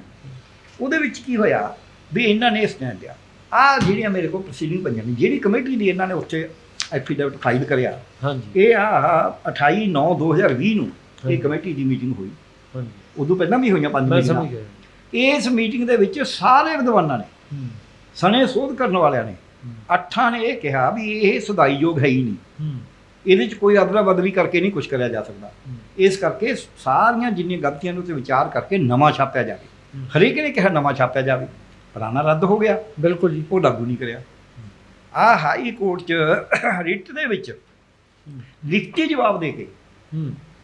ਉਹਦੇ ਵਿੱਚ ਕੀ ਹੋਇਆ? ਵੀ ਇਹਨਾਂ ਨੇ ਸਟੈਂਡ ਲਿਆ ਆ ਜਿਹੜੀਆਂ ਮੇਰੇ ਕੋਲ ਪ੍ਰੋਸੀਡਿੰਗ ਪਈਆਂ ਨੇ ਜਿਹੜੀ ਕਮੇਟੀ ਦੀ ਇਹਨਾਂ ਨੇ ਉੱਥੇ ਐਫੀਡੇਵਿਟ ਫਾਈਲ ਕਰਿਆ ਹਾਂਜੀ। ਇਹ ਆ 28 9 2020 ਨੂੰ ਇਹ ਕਮੇਟੀ ਦੀ ਮੀਟਿੰਗ ਹੋਈ। ਹਾਂਜੀ। ਉਦੋਂ ਪਹਿਲਾਂ ਵੀ ਹੋਈਆਂ ਪੰਜ ਮੀਟਿੰਗਾਂ ਇਸ ਮੀਟਿੰਗ ਦੇ ਵਿੱਚ ਸਾਰੇ ਵਿਦਵਾਨਾਂ ਨੇ ਸਣੇ ਸੋਧ ਕਰਨ ਵਾਲਿਆਂ ਨੇ ਅੱਠਾਂ ਨੇ ਇਹ ਕਿਹਾ ਵੀ ਇਹ ਸਦਾਈਯੋਗ ਹੈ ਹੀ ਨਹੀਂ। ਇਹਦੇ 'ਚ ਕੋਈ ਅਦਲਾ ਬਦਲੀ ਕਰਕੇ ਨਹੀਂ ਕੁਝ ਕਰਿਆ ਜਾ ਸਕਦਾ। ਇਸ ਕਰਕੇ ਸਾਰੀਆਂ ਜਿੰਨੀਆਂ ਗਲਤੀਆਂ ਨੂੰ ਤੇ ਵਿਚਾਰ ਕਰਕੇ ਨਵਾਂ ਛਾਪਿਆ ਜਾਵੇ ਹਰੇਕ ਨੇ ਕਿਹਾ ਨਵਾਂ ਛਾਪਿਆ ਜਾਵੇ। ਪੁਰਾਣਾ ਰੱਦ ਹੋ ਗਿਆ। ਬਿਲਕੁਲ ਜੀ। ਉਹ ਲਾਗੂ ਨਹੀਂ ਕਰਿਆ। ਆ ਹਾਈ ਕੋਰਟ 'ਚ ਰਿਟ ਦੇ ਵਿੱਚ ਲਿਖਤੀ ਜਵਾਬ ਦੇ ਕੇ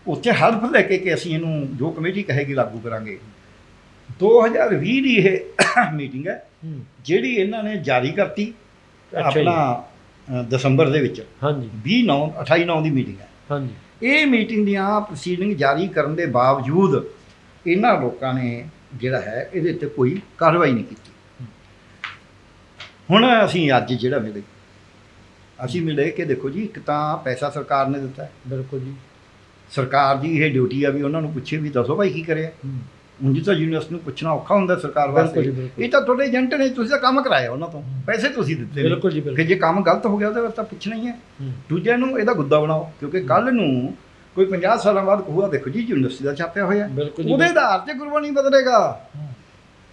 ਉੱਥੇ ਹਲਫ ਲੈ ਕੇ ਕਿ ਅਸੀਂ ਇਹਨੂੰ ਜੋ ਕਮੇਟੀ ਕਹੇਗੀ ਲਾਗੂ ਕਰਾਂਗੇ। 2020 ਦੀ ਇਹ ਮੀਟਿੰਗ ਹੈ ਜਿਹੜੀ ਇਹਨਾਂ ਨੇ ਜਾਰੀ ਕਰਤੀ ਆਪਣਾ ਦਸੰਬਰ ਦੇ ਵਿੱਚ। ਹਾਂਜੀ। 20 9 28 9 ਦੀ ਮੀਟਿੰਗ ਹੈ। ਹਾਂਜੀ। ਇਹ ਮੀਟਿੰਗ ਦੀਆਂ ਪ੍ਰੋਸੀਡਿੰਗ ਜਾਰੀ ਕਰਨ ਦੇ ਬਾਵਜੂਦ ਇਹਨਾਂ ਲੋਕਾਂ ਨੇ ਜਿਹੜਾ ਹੈ ਇਹਦੇ ਤੇ ਕੋਈ ਕਾਰਵਾਈ ਨਹੀਂ ਕੀਤੀ। ਹੁਣ ਅਸੀਂ ਅੱਜ ਜਿਹੜਾ ਮਿਲੇ ਅਸੀਂ ਮਿਲੇ ਕਿ ਦੇਖੋ ਜੀ ਇੱਕ ਤਾਂ ਪੈਸਾ ਸਰਕਾਰ ਨੇ ਦਿੱਤਾ। ਬਿਲਕੁਲ ਜੀ। ਸਰਕਾਰ ਦੀ ਇਹ ਡਿਊਟੀ ਆ ਵੀ ਉਹਨਾਂ ਨੂੰ ਪੁੱਛੇ ਵੀ ਦੱਸੋ ਭਾਈ ਕੀ ਕਰਿਆ। ਉਂਝ ਤਾਂ ਯੂਨੀਵਰਸਿਟੀ ਨੂੰ ਪੁੱਛਣਾ ਔਖਾ ਹੁੰਦਾ ਸਰਕਾਰ ਵਾਸਤੇ। ਇਹ ਤਾਂ ਤੁਹਾਡੇ ਏਜੰਟ ਨੇ ਤੁਸੀਂ ਤਾਂ ਕੰਮ ਕਰਾਇਆ ਉਹਨਾਂ ਤੋਂ। ਪੈਸੇ ਤੁਸੀਂ ਦਿੱਤੇ ਬਿਲਕੁਲ ਜੀ ਕਿ ਜੇ ਕੰਮ ਗਲਤ ਹੋ ਗਿਆ ਉਹਦੇ ਵਾਸਤੇ ਪੁੱਛਣਾ ਹੀ ਹੈ। ਦੂਜਿਆਂ ਨੂੰ ਇਹਦਾ ਗੁੱਦਾ ਬਣਾਓ ਕਿਉਂਕਿ ਕੱਲ ਨੂੰ ਕੋਈ 50 ਸਾਲਾਂ ਬਾਅਦ ਕਹੂਗਾ ਦੇਖੋ ਜੀ ਯੂਨੀਵਰਸਿਟੀ ਦਾ ਛਾਪਿਆ ਹੋਇਆ ਬਿਲਕੁਲ ਉਹਦੇ ਆਧਾਰ ਤੇ ਗੁਰਬਾਣੀ ਬਦਲੇਗਾ।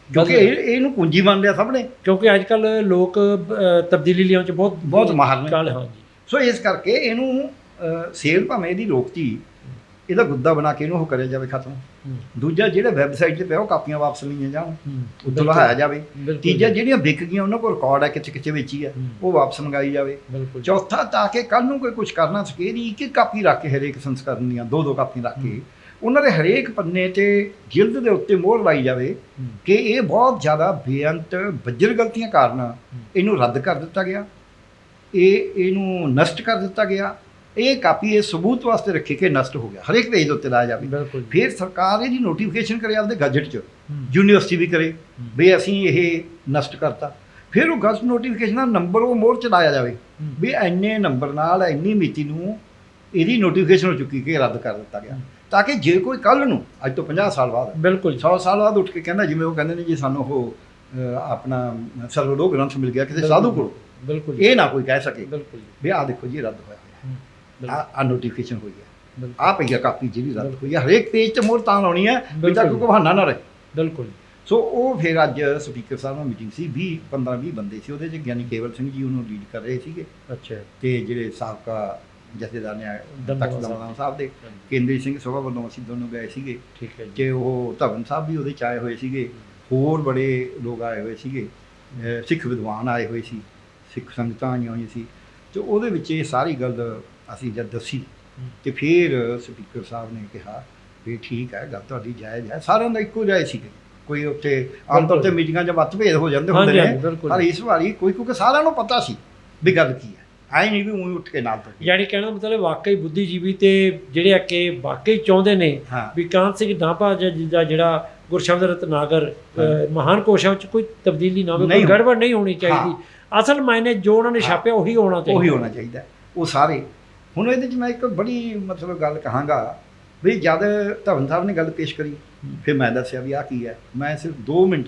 ਕਿਉਂਕਿ ਇਹ ਇਹਨੂੰ ਕੁੰਜੀ ਮੰਨ ਲਿਆ ਸਭ ਨੇ ਕਿਉਂਕਿ ਅੱਜ ਕੱਲ ਲੋਕ ਤਬਦੀਲੀ ਲਿਆਉਣ ਚ ਬਹੁਤ ਬਹੁਤ ਮਾਹਰ ਨੇ। ਸੋ ਇਸ ਕਰਕੇ ਇਹਨੂੰ ਸੇਲ ਭਾਵੇਂ ਇਹਦੀ ਰੋਕਤੀ ਇਹਦਾ ਗੁੱਦਾ ਬਣਾ ਕੇ ਇਹਨੂੰ ਉਹ ਕਰਿਆ ਜਾਵੇ ਖਤਮ। ਦੂਜਾ ਜਿਹੜਾ ਵੈਬਸਾਈਟ ਤੇ ਪਿਆ ਉਹ ਕਾਪੀਆਂ ਵਾਪਸ ਲਈਆਂ ਜਾਣ। ਉੱਥੋਂ ਲਹਾਇਆ ਜਾਵੇ। ਤੀਜਾ ਜਿਹੜੀਆਂ ਵਿਕ ਗਈਆਂ ਉਹਨਾਂ ਕੋਲ ਰਿਕਾਰਡ ਹੈ ਕਿੱਥੇ ਕਿੱਥੇ ਵੇਚੀ ਹੈ ਉਹ ਵਾਪਸ ਮੰਗਾਈ ਜਾਵੇ। ਚੌਥਾ ਤਾਂ ਕਿ ਕੱਲ ਨੂੰ ਕੋਈ ਕੁਝ ਕਰਨਾ ਸਕੇ ਇੱਕ ਇੱਕ ਕਾਪੀ ਰੱਖ ਕੇ ਹਰੇਕ ਸੰਸਕਰਨ ਦੀਆਂ ਦੋ ਦੋ ਕਾਪੀਆਂ ਰੱਖ ਕੇ ਉਹਨਾਂ ਦੇ ਹਰੇਕ ਪੰਨੇ ਤੇ ਜਿਲਦ ਦੇ ਉੱਤੇ ਮੋਹਰ ਲਾਈ ਜਾਵੇ ਕਿ ਇਹ ਬਹੁਤ ਜ਼ਿਆਦਾ ਬੇਅੰਤ ਬੱਜਰ ਗਲਤੀਆਂ ਕਾਰਨ ਇਹਨੂੰ ਰੱਦ ਕਰ ਦਿੱਤਾ ਗਿਆ। ਇਹ ਇਹਨੂੰ ਨਸ਼ਟ ਕਰ ਦਿੱਤਾ ਗਿਆ। ਇਹ ਕਾਪੀ ਇਹ ਸਬੂਤ ਵਾਸਤੇ ਰੱਖੀ ਕਿ ਨਸ਼ਟ ਹੋ ਗਿਆ। ਹਰੇਕ ਪੇਜ ਦੇ ਉੱਤੇ ਲਾਇਆ ਜਾਵੇ। ਬਿਲਕੁਲ ਫਿਰ ਸਰਕਾਰ ਇਹਦੀ ਨੋਟੀਫਿਕੇਸ਼ਨ ਕਰੇ ਆਪਦੇ ਗਜਟ 'ਚ। ਯੂਨੀਵਰਸਿਟੀ ਵੀ ਕਰੇ। ਵੀ ਅਸੀਂ ਇਹ ਨਸ਼ਟ ਕਰਤਾ। ਫਿਰ ਉਹ ਗਜ਼ਟ ਨੋਟੀਫਿਕੇਸ਼ਨ ਦਾ ਨੰਬਰ ਉਹ ਮੋਹਰ ਚ ਲਾਇਆ ਜਾਵੇ। ਵੀ ਇੰਨੇ ਨੰਬਰ ਨਾਲ ਇੰਨੀ ਮਿਤੀ ਨੂੰ ਇਹਦੀ ਨੋਟੀਫਿਕੇਸ਼ਨ ਹੋ ਚੁੱਕੀ ਕਿ ਰੱਦ ਕਰ ਦਿੱਤਾ ਗਿਆ। ਤਾਂ ਕਿ ਜੇ ਕੋਈ ਕੱਲ ਨੂੰ ਅੱਜ ਤੋਂ 50 ਸਾਲ ਬਾਅਦ ਬਿਲਕੁਲ 100 ਸਾਲ ਬਾਅਦ ਉੱਠ ਕੇ ਕਹਿੰਦਾ ਜਿਵੇਂ ਉਹ ਕਹਿੰਦੇ ਨੇ ਜੀ ਸਾਨੂੰ ਉਹ ਆਪਣਾ ਸਰਵਲੋਕ ਗ੍ਰੰਥ ਮਿਲ ਗਿਆ ਕਿਸੇ ਸਾਧੂ ਕੋਲ। ਬਿਲਕੁਲ ਇਹ ਨਾ ਕੋਈ ਕਹਿ ਸਕੇ ਬਿਲਕੁਲ ਵੀ ਆਹ ਦੇਖੋ ਜੀ ਰੱਦ ਹੋਇਆ। ਹੂੰ। ਹੋਇਆ ਆ ਨੋਟੀਫਿਕੇਸ਼ਨ ਹੋਈ ਹੈ। ਆ ਪਈ ਆ ਕਾਪੀ ਜਿਹੜੀ ਰੱਦ ਹੋਈ ਹੈ। ਹਰੇਕ ਪੇਜ ਤੇ ਮੋਹਰ ਤਾਂ ਲਾਉਣੀ ਹੈ ਵੀ ਤਾਂ ਬਿਲਕੁਲ। ਕੋਈ ਬਹਾਨਾ ਨਾ ਰਹੇ। ਬਿਲਕੁਲ। ਸੋ ਉਹ ਫਿਰ ਅੱਜ ਸਪੀਕਰ ਸਾਹਿਬ ਨਾਲ ਮੀਟਿੰਗ ਸੀ 20 15 20 ਬੰਦੇ ਸੀ ਉਹਦੇ ਚ ਗਿਆਨੀ ਕੇਵਲ ਸਿੰਘ ਜੀ ਉਹਨੂੰ ਲੀਡ ਕਰ ਰਹੇ ਸੀਗੇ। ਅੱਛਾ। ਤੇ ਜਿਹੜੇ ਸਾਬਕਾ ਜਥੇਦਾਰ ਨੇ ਤਖਤ ਦਮਦਮਾ ਸਾਹਿਬ। ਦੇ ਕੇਂਦਰੀ ਸਿੰਘ ਸਭਾ ਵੱਲੋਂ ਅਸੀਂ ਦੋਨੋਂ ਗਏ ਸੀਗੇ। ਠੀਕ ਹੈ ਜੀ। ਉਹ ਧਵਨ ਸਾਹਿਬ ਵੀ ਉਹਦੇ ਚ ਆਏ ਹੋਏ ਸੀਗੇ। ਹੋਰ ਬੜੇ ਲੋਕ ਆਏ ਹੋਏ ਸੀਗੇ। ਸਿੱਖ ਵਿਦਵਾਨ ਆਏ ਹੋਏ ਸੀ। ਸਿੱਖ ਸੰਗਤਾਂ ਆਈਆਂ ਹੋਈਆਂ ਸੀ। ਤੇ ਉਹਦੇ ਵਿੱਚ ਇਹ ਸਾਰੀ ਗੱਲ ਅਸੀਂ ਜਦ ਦੱਸੀ। ਤੇ ਫਿਰ ਸਪੀਕਰ ਸਾਹਿਬ ਨੇ ਕਿਹਾ ਵੀ ਠੀਕ ਹੈ ਗੱਲ ਤੁਹਾਡੀ ਜਾਇਜ਼ ਹੈ ਸਾਰਿਆਂ ਦਾ ਇੱਕੋ ਜਾਇਜ਼ ਸੀ ਕੋਈ ਉੱਥੇ ਆਮ ਤੌਰ ਤੇ। ਮੀਟਿੰਗਾਂ 'ਚ ਮਤਭੇਦ ਹੋ ਜਾਂਦੇ ਹੁੰਦੇ ਨੇ। ਪਰ ਇਸ ਵਾਰੀ ਕੋਈ ਕਿਉਂਕਿ ਸਾਰਿਆਂ ਨੂੰ ਪਤਾ ਸੀ ਵੀ ਗੱਲ ਕੀ ਹੈ ਐ ਨਹੀਂ ਵੀ ਉਹੀ ਉੱਠ ਕੇ ਨਾਲ ਤੋਂ ਯਾਨੀ ਕਹਿਣ ਮਤਲਬ ਵਾਕਈ ਬੁੱਧੀਜੀਵੀ ਤੇ ਜਿਹੜੇ ਆ ਕਿ ਵਾਕਈ ਚਾਹੁੰਦੇ ਨੇ ਵੀ ਕਾਂਤ ਸਿੰਘ ਢਾਂਪਾ ਜ- ਦਾ ਜਿਹੜਾ ਗੁਰਸ਼ਬਦ ਰਤਨਾਗਰ ਮਹਾਨ ਕੋਸ਼ਾਂ ਵਿੱਚ ਕੋਈ ਤਬਦੀਲੀ ਨਾ ਹੋਵੇ ਕੋਈ ਗੜਬੜ ਨਹੀਂ ਹੋਣੀ ਚਾਹੀਦੀ ਅਸਲ ਮਾਇਨੇ ਜੋ ਉਹਨਾਂ ਨੇ। ਛਾਪਿਆ ਉਹੀ ਹੋਣਾ ਚਾਹੀਦਾ ਉਹੀ ਹੋਣਾ ਚਾਹੀਦਾ ਹੈ। ਉਹ ਸਾਰੇ ਹੁਣ ਇਹਦੇ 'ਚ ਮੈਂ ਇੱਕ ਬੜੀ ਮਤਲਬ ਗੱਲ ਕਹਾਂਗਾ ਵੀ ਜਦ ਧਵਨ ਸਾਹਿਬ ਨੇ ਗੱਲ ਪੇਸ਼ ਕਰੀ। ਫਿਰ ਮੈਂ ਦੱਸਿਆ ਵੀ ਆ ਕੀ ਹੈ। ਮੈਂ ਸਿਰਫ 2 ਮਿੰਟ।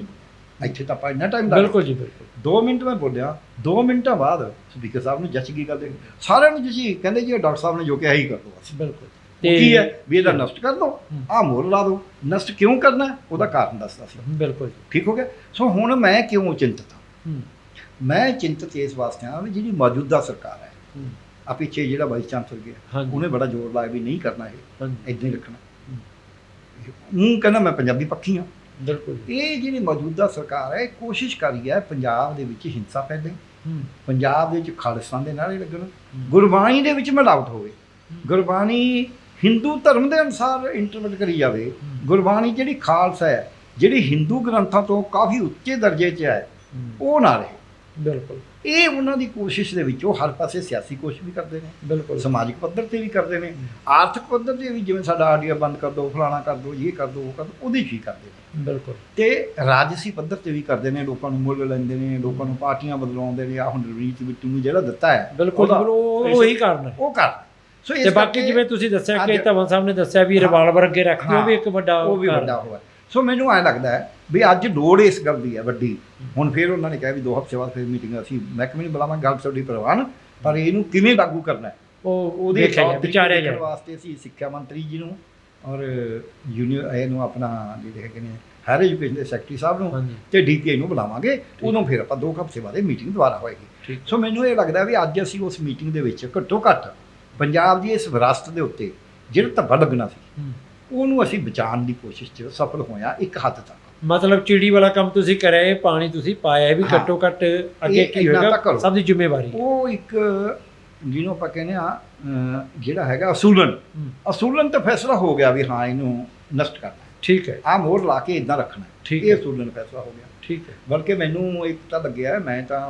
ਇੱਥੇ ਤਾਂ ਆਪਾਂ ਇੰਨਾ ਟਾਈਮ ਲਾ ਬਿਲਕੁਲ ਜੀ ਬਿਲਕੁਲ। 2 ਮਿੰਟ ਮੈਂ ਬੋਲਿਆ 2 ਮਿੰਟਾਂ ਬਾਅਦ ਸਪੀਕਰ ਸਾਹਿਬ ਨੂੰ ਜੱਜ ਗਈ ਗੱਲ ਦੇ ਸਾਰਿਆਂ ਨੂੰ ਜੱਜੀ ਕਹਿੰਦੇ ਜੀ ਡਾਕਟਰ ਸਾਹਿਬ ਨੇ ਜੋ ਕਿਹਾ ਹੀ ਕਰ ਦੋ ਬਸ। ਬਿਲਕੁਲ। ਉਹ ਕੀ ਹੈ? ਵੀ ਇਹਦਾ ਨਸ਼ਟ ਕਰ ਦੋ ਹੂੰ। ਆਹ ਮੋਹਰ ਲਾ ਦੋ। ਨਸ਼ਟ ਕਿਉਂ ਕਰਨਾ? ਉਹਦਾ ਕਾਰਨ ਦੱਸਦਾ ਸੀ। ਬਿਲਕੁਲ ਜੀ। ਠੀਕ ਹੋ ਗਿਆ? ਸੋ ਹੁਣ ਮੈਂ ਕਿਉਂ ਚਿੰਤਤ ਹਾਂ? ਮੈਂ ਚਿੰਤਤ ਇਸ ਵਾਸਤੇ ਹਾਂ ਵੀ ਜਿਹੜੀ ਮੌਜੂਦਾ ਸਰਕਾਰ ਹੂੰ, ਆ ਪਿੱਛੇ ਜਿਹੜਾ ਵਾਈਸ ਚਾਂਸਲਰ ਗਿਆ ਹਾਂਜੀ। ਉਹਨੇ ਬੜਾ ਜ਼ੋਰ ਲਾਇਆ ਵੀ ਨਹੀਂ ਕਰਨਾ ਇਹ ਹਾਂਜੀ। ਇਦਾਂ ਹੀ ਰੱਖਣਾ। ਉਹ ਕਹਿੰਦਾ ਮੈਂ ਪੰਜਾਬੀ ਪੱਖੀ ਹਾਂ ਬਿਲਕੁਲ ਇਹ ਜਿਹੜੀ ਮੌਜੂਦਾ ਸਰਕਾਰ ਹੈ ਇਹ ਕੋਸ਼ਿਸ਼ ਕਰੀ ਹੈ ਪੰਜਾਬ ਦੇ ਵਿੱਚ ਹਿੰਸਾ ਫੈਲੇ ਹੂੰ। ਪੰਜਾਬ ਦੇ ਵਿੱਚ ਖਾਲਿਸਤਾਨ ਦੇ ਨਾਰੇ ਲੱਗਣ। ਗੁਰਬਾਣੀ ਦੇ ਵਿੱਚ ਮਿਲਾਵਟ ਹੋਵੇ। ਗੁਰਬਾਣੀ ਹਿੰਦੂ ਧਰਮ ਦੇ ਅਨੁਸਾਰ ਇੰਟਰਪ੍ਰੀਟ ਕਰੀ ਜਾਵੇ। ਗੁਰਬਾਣੀ ਜਿਹੜੀ ਖਾਲਸਾ ਹੈ ਜਿਹੜੀ ਹਿੰਦੂ ਗ੍ਰੰਥਾਂ ਤੋਂ ਕਾਫੀ ਉੱਚੇ ਦਰਜੇ 'ਚ ਹੈ ਹੂੰ, ਉਹ ਨਾ ਰਹੇ। ਬਿਲਕੁਲ। ਇਹ ਉਹਨਾਂ ਦੀ ਕੋਸ਼ਿਸ਼ ਦੇ ਵਿੱਚ ਉਹ ਹਰ ਪਾਸੇ ਸਿਆਸੀ ਕੋਸ਼ਿਸ਼ ਵੀ ਕਰਦੇ ਨੇ ਬਿਲਕੁਲ। ਸਮਾਜਿਕ ਪੱਧਰ ਤੇ ਵੀ ਕਰਦੇ ਨੇ ਆਰਥਿਕ ਪੱਧਰ ਤੇ ਵੀ ਜਿਵੇਂ ਸਾਡਾ ਆਡੀਆ ਬੰਦ ਕਰ ਦਿਓ ਫਲਾਣਾ ਕਰ ਦਿਓ ਇਹ ਕਰ ਦਿਓ ਉਹ ਕਰ ਦਿਓ ਉਹਦੀ ਵੀ ਕਰਦੇ ਨੇ। ਬਿਲਕੁਲ। ਤੇ ਰਾਜਸੀ ਪੱਧਰ ਤੇ ਵੀ ਕਰਦੇ ਨੇ ਲੋਕਾਂ ਨੂੰ ਮੁੱਲ ਲੈਂਦੇ ਨੇ ਲੋਕਾਂ ਨੂੰ ਪਾਰਟੀਆਂ ਬਦਲਾਉਂਦੇ ਨੇ ਆ ਹੁਣ ਰਵਨੀਤ ਬਿੱਟੂ ਨੂੰ ਜਿਹੜਾ ਦਿੱਤਾ ਹੈ ਬਿਲਕੁਲ ਉਹ ਉਹੀ ਕਾਰਨ ਹੈ। ਉਹ ਕਰ ਸੋ ਇਸ ਤੇ ਬਾਕੀ ਜਿਵੇਂ ਤੁਸੀਂ ਦੱਸਿਆ ਕਿ ਧਵਨ ਸਾਹਿਬ ਨੇ ਦੱਸਿਆ ਵੀ ਹਾਂ। ਰਿਵਾਲਵਰ ਅੱਗੇ ਰੱਖ ਕੇ ਉਹ ਵੀ ਹਾਂ, ਇੱਕ ਵੱਡਾ ਉਹ ਵੀ ਕਾਰਨ। ਵੱਡਾ ਹੋਇਆ ਸੋ ਮੈਨੂੰ ਐ ਲੱਗਦਾ ਹੈ ਵੀ ਅੱਜ ਲੋੜ ਇਸ ਗੱਲ ਦੀ ਹੈ ਵੱਡੀ। ਹੁਣ ਫਿਰ ਉਹਨਾਂ ਨੇ ਕਿਹਾ ਵੀ ਦੋ ਹਫ਼ਤੇ ਬਾਅਦ ਫਿਰ ਮੀਟਿੰਗ ਅਸੀਂ ਮਹਿਕਮੇ ਨੂੰ ਬੁਲਾਵਾਂਗੇ ਗੱਲ ਤੁਹਾਡੀ ਪ੍ਰਵਾਨ ਪਰ ਇਹਨੂੰ ਕਿਵੇਂ ਲਾਗੂ ਕਰਨਾ ਹੈ? ਉਹ ਉਹਦੇ ਵਿਚਾਰਿਆ ਜਾਏ ਵਾਸਤੇ ਅਸੀਂ ਸਿੱਖਿਆ ਮੰਤਰੀ ਜੀ ਨੂੰ ਔਰ ਯੂਨੀ ਇਹਨੂੰ ਆਪਣਾ ਜਿਹੜੇ ਹੈਗੇ ਨੇ ਹਾਇਰ ਐਜੂਕੇਸ਼ਨ ਦੇ ਸੈਕਟਰੀ ਸਾਹਿਬ ਨੂੰ ਤੇ ਡੀਪੀਆਈ ਨੂੰ ਬੁਲਾਵਾਂਗੇ ਉਦੋਂ ਫਿਰ ਆਪਾਂ ਦੋ ਹਫ਼ਤੇ ਬਾਅਦ ਇਹ ਮੀਟਿੰਗ ਦੁਬਾਰਾ ਹੋਏਗੀ। ਸੋ ਮੈਨੂੰ ਇਹ ਲੱਗਦਾ ਵੀ ਅੱਜ ਅਸੀਂ ਉਸ ਮੀਟਿੰਗ ਦੇ ਵਿੱਚ ਘੱਟੋ ਘੱਟ ਪੰਜਾਬ ਦੀ ਇਸ ਵਿਰਾਸਤ ਦੇ ਉੱਤੇ ਜਿਹੜਾ ਧੱਬਾ ਲੱਗਣਾ ਸੀ। ਉਹਨੂੰ ਅਸੀਂ ਬਚਾਉਣ ਦੀ ਕੋਸ਼ਿਸ਼ 'ਚ ਸਫਲ ਹੋਇਆ ਇੱਕ ਹੱਦ ਤੱਕ। ਮਤਲਬ ਚਿੜੀ ਵਾਲਾ ਕੰਮ ਤੁਸੀਂ ਕਰਿਆ ਇਹ ਪਾਣੀ ਤੁਸੀਂ ਪਾਇਆ ਇਹ ਵੀ ਹਾਂ। ਘੱਟੋ ਘੱਟ ਅੱਗੇ ਕੀ ਇੰਨਾ ਤਾਂ ਹੋਏਗਾ ਕਰੋ। ਸਭ ਦੀ ਜ਼ਿੰਮੇਵਾਰੀ। ਉਹ ਇੱਕ ਜਿਹਨੂੰ ਆਪਾਂ ਕਹਿੰਦੇ ਆ ਜਿਹੜਾ ਹੈਗਾ ਅਸੂਲਨ। ਹੂੰ, ਅਸੂਲਨ ਤਾਂ ਫੈਸਲਾ ਹੋ ਗਿਆ ਵੀ ਹਾਂ ਇਹਨੂੰ ਨਸ਼ਟ ਕਰਨਾ ਠੀਕ ਹੈ। ਆ ਮੋਹਰ ਲਾ ਕੇ ਇਦਾਂ ਰੱਖਣਾ ਹੈ। ਠੀਕ ਇਹ ਹੈ। ਅਸੂਲਨ ਫੈਸਲਾ ਹੋ ਗਿਆ। ਠੀਕ ਹੈ। ਬਲਕਿ ਮੈਨੂੰ ਇੱਕ ਤਾਂ ਲੱਗਿਆ ਮੈਂ ਤਾਂ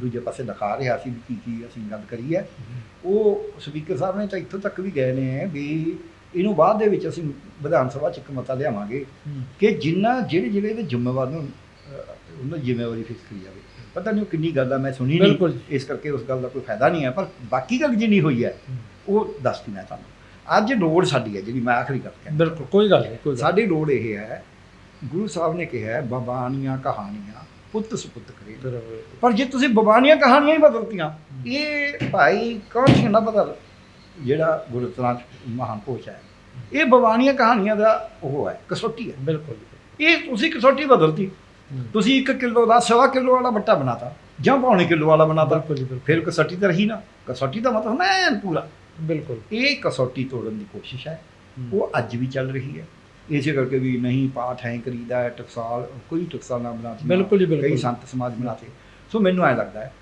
ਦੂਜੇ ਪਾਸੇ ਦਿਖਾ ਰਿਹਾ ਸੀ ਵੀ ਕੀ ਕੀ ਅਸੀਂ ਗੱਲ ਕਰੀ ਹੈ। ਉਹ ਸਪੀਕਰ ਸਾਹਿਬ ਨੇ ਤਾਂ ਇੱਥੋਂ ਤੱਕ ਵੀ ਗਏ ਨੇ ਵੀ ਇਹਨੂੰ ਬਾਅਦ ਦੇ ਵਿੱਚ ਅਸੀਂ ਵਿਧਾਨ ਸਭਾ ਚ ਇੱਕ ਮਤਾ ਲਿਆਵਾਂਗੇ ਕਿ ਜਿੰਨਾ ਜਿਹੜੇ ਜਿਹੜੇ ਦੇ ਜ਼ਿੰਮੇਵਾਰ ਨੂੰ ਉਹਨਾਂ ਦੀ ਜ਼ਿੰਮੇਵਾਰੀ ਫਿਕਸ ਕਰੀ ਜਾਵੇ। ਪਤਾ ਨਹੀਂ ਉਹ ਕਿੰਨੀ ਗੱਲ ਆ ਮੈਂ ਸੁਣੀ ਨਹੀਂ। ਇਸ ਕਰਕੇ ਉਸ ਗੱਲ ਦਾ ਕੋਈ ਫਾਇਦਾ ਨਹੀਂ ਹੈ ਪਰ ਬਾਕੀ ਗੱਲ ਜਿੰਨੀ ਹੋਈ ਹੈ ਉਹ ਦੱਸਦੀ ਮੈਂ ਤੁਹਾਨੂੰ। ਅੱਜ ਲੋੜ ਸਾਡੀ ਹੈ ਜਿਹੜੀ ਮੈਂ ਆਖਰੀ ਗੱਲ ਕਹਿੰਦਾ ਬਿਲਕੁਲ ਕੋਈ ਗੱਲ ਨਹੀਂ ਕੋਈ ਸਾਡੀ ਲੋੜ ਇਹ ਹੈ ਗੁਰੂ ਸਾਹਿਬ ਨੇ ਕਿਹਾ ਬਬਾਨੀਆਂ ਕਹਾਣੀਆਂ ਪੁੱਤ ਸੁਪੁੱਤ ਕਰੇ। ਪਰ ਜੇ ਤੁਸੀਂ ਬਬਾਨੀਆਂ ਕਹਾਣੀਆਂ ਹੀ ਬਦਲਤੀਆਂ ਇਹ ਭਾਈ ਕੌਣ ਸੀ ਨਾ ਬਦਲ ਜਿਹੜਾ ਗੁਰੂ ਤਨਾਜ ਮਹਾਨ ਕੋਚ ਹੈ ਇਹ ਬਬਾਨੀਆਂ ਕਹਾਣੀਆਂ ਦਾ ਉਹ ਹੈ ਕਸੌਟੀ ਹੈ। ਬਿਲਕੁਲ। ਇਹ ਤੁਸੀਂ ਕਸੌਟੀ ਬਦਲਤੀ। ਤੁਸੀਂ 1 ਕਿਲੋ ਦਾ ਸਵਾ ਕਿਲੋ ਵਾਲਾ ਬੱਟਾ ਬਣਾਤਾ ਜਾਂ ਪੌਣੇ ਕਿਲੋ ਵਾਲਾ ਬਣਾਤਾ ਫਿਰ ਕਸੌਟੀ ਤਾਂ ਰਹੀ ਨਾ। ਕਸੌਟੀ ਦਾ ਮਤਲਬ ਨਾ ਪੂਰਾ। ਬਿਲਕੁਲ। ਇਹ ਕਸੌਟੀ ਤੋੜਨ ਦੀ ਕੋਸ਼ਿਸ਼ ਹੈ। ਉਹ ਅੱਜ ਵੀ ਚੱਲ ਰਹੀ ਹੈ। ਇਸੇ ਕਰਕੇ ਵੀ ਨਹੀਂ ਪਾਠ ਹੈ ਕਰੀਦਾ ਹੈ ਟਕਸਾਲ ਕੋਈ ਟਕਸਾਲ ਨਾ ਬਣਾਤੀ ਬਿਲਕੁਲ ਜੀ, ਬਿਲਕੁਲ। ਕਈ ਸੰਤ ਸਮਾਜ ਬਣਾਤੇ। ਸੋ ਮੈਨੂੰ ਐ ਲੱਗਦਾ ਹੈ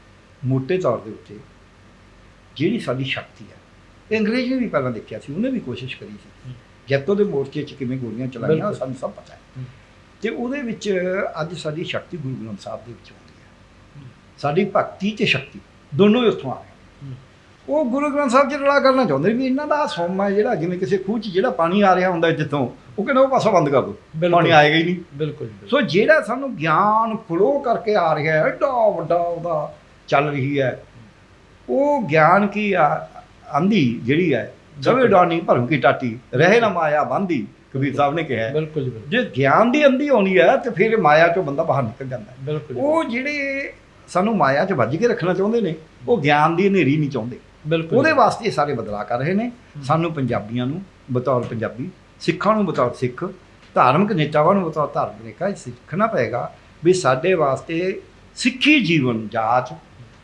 ਮੋٹے ਤੌਰ ਦੇ ਉੱਤੇ ਜਿਹੜੀ ਸਾਡੀ ਸ਼ਕਤੀ ਹੈ ਇਹ ਅੰਗਰੇਜ਼ ਨੇ ਵੀ ਪਹਿਲਾਂ ਦੇਖਿਆ ਸੀ ਉਹਨੇ ਵੀ ਕੋਸ਼ਿਸ਼ ਕਰੀ ਸੀ। ਜੈਤੋ ਦੇ ਮੋਰਚੇ 'ਚ ਕਿਵੇਂ ਗੋਲੀਆਂ ਚਲਾਈਆਂ। ਸਾਨੂੰ ਸਭ ਪਤਾ ਹੈ। ਤੇ ਉਹਦੇ ਵਿੱਚ ਅੱਜ ਸਾਡੀ ਸ਼ਕਤੀ ਗੁਰੂ ਗ੍ਰੰਥ ਸਾਹਿਬ ਦੇ ਵਿੱਚ ਆਉਂਦੀ ਹੈ ਸਾਡੀ ਭਗਤੀ ਤੇ ਸ਼ਕਤੀ ਦੋਨੋਂ ਹੀ ਉੱਥੋਂ ਆ ਹੂੰ। ਉਹ ਗੁਰੂ ਗ੍ਰੰਥ ਸਾਹਿਬ 'ਚ ਰਲਾ ਕਰਨਾ ਚਾਹੁੰਦੇ ਵੀ ਇਹਨਾਂ ਦਾ ਸੋਮਾ ਹੈ ਜਿਹੜਾ ਜਿਵੇਂ ਕਿਸੇ ਖੂਹ 'ਚ ਜਿਹੜਾ ਪਾਣੀ ਆ ਰਿਹਾ ਹੁੰਦਾ ਜਿੱਥੋਂ ਉਹ ਕਹਿੰਦਾ ਉਹ ਪਾਸਾ ਬੰਦ ਕਰ ਬਿਲਕੁਲ। ਪਾਣੀ ਆਏਗਾ ਹੀ ਨਹੀਂ ਬਿਲਕੁਲ ਬਿਲਕੁਲ। ਸੋ ਜਿਹੜਾ ਸਾਨੂੰ ਗਿਆਨ ਫਲੋ ਕਰਕੇ ਆ ਰਿਹਾ ਹੈ ਐਡਾ ਵੱਡਾ ਉਹਦਾ ਚੱਲ ਰਹੀ ਹੈ ਉਹ ਗਿਆਨ ਕੀ ਆ ਆਂਦੀ ਜਿਹੜੀ ਹੈ ਸਵੇ ਡਾਨੀ ਭਰਮ ਕੀ ਟਾਟੀ ਰਹੇ ਨਾ ਮਾਇਆ ਬੰਦੀ ਕਬੀਰ ਸਾਹਿਬ ਨੇ ਕਿਹਾ। ਬਿਲਕੁਲ ਜੀ, ਗਿਆਨ ਦੀ ਅੰਧੀ ਆਉਣੀ ਹੈ ਤੇ ਫਿਰ ਮਾਇਆ ਚੋਂ ਬੰਦਾ ਬਾਹਰ ਨਿਕਲ ਜਾਂਦਾ ਉਹ ਜਿਹੜੇ ਸਾਨੂੰ ਮਾਇਆ 'ਚ ਵੱਜ ਕੇ ਰੱਖਣਾ ਚਾਹੁੰਦੇ ਨੇ ਉਹ ਗਿਆਨ ਦੀ ਹਨੇਰੀ ਨਹੀਂ ਚਾਹੁੰਦੇ। ਬਿਲਕੁਲ ਉਹਦੇ। ਵਾਸਤੇ ਇਹ ਸਾਰੇ ਬਦਲਾਅ ਕਰ ਰਹੇ ਨੇ। ਸਾਨੂੰ ਪੰਜਾਬੀਆਂ ਨੂੰ ਬਤੌਰ ਪੰਜਾਬੀ ਸਿੱਖਾਂ ਨੂੰ ਬਤੌਰ ਸਿੱਖ ਧਾਰਮਿਕ ਨੇਤਾਵਾਂ ਨੂੰ ਬਤੌਰ ਧਾਰਮਿਕ ਨੇਤਾ ਸਿੱਖਣਾ ਪਏਗਾ ਵੀ ਸਾਡੇ ਵਾਸਤੇ ਸਿੱਖੀ ਜੀਵਨ ਜਾਚ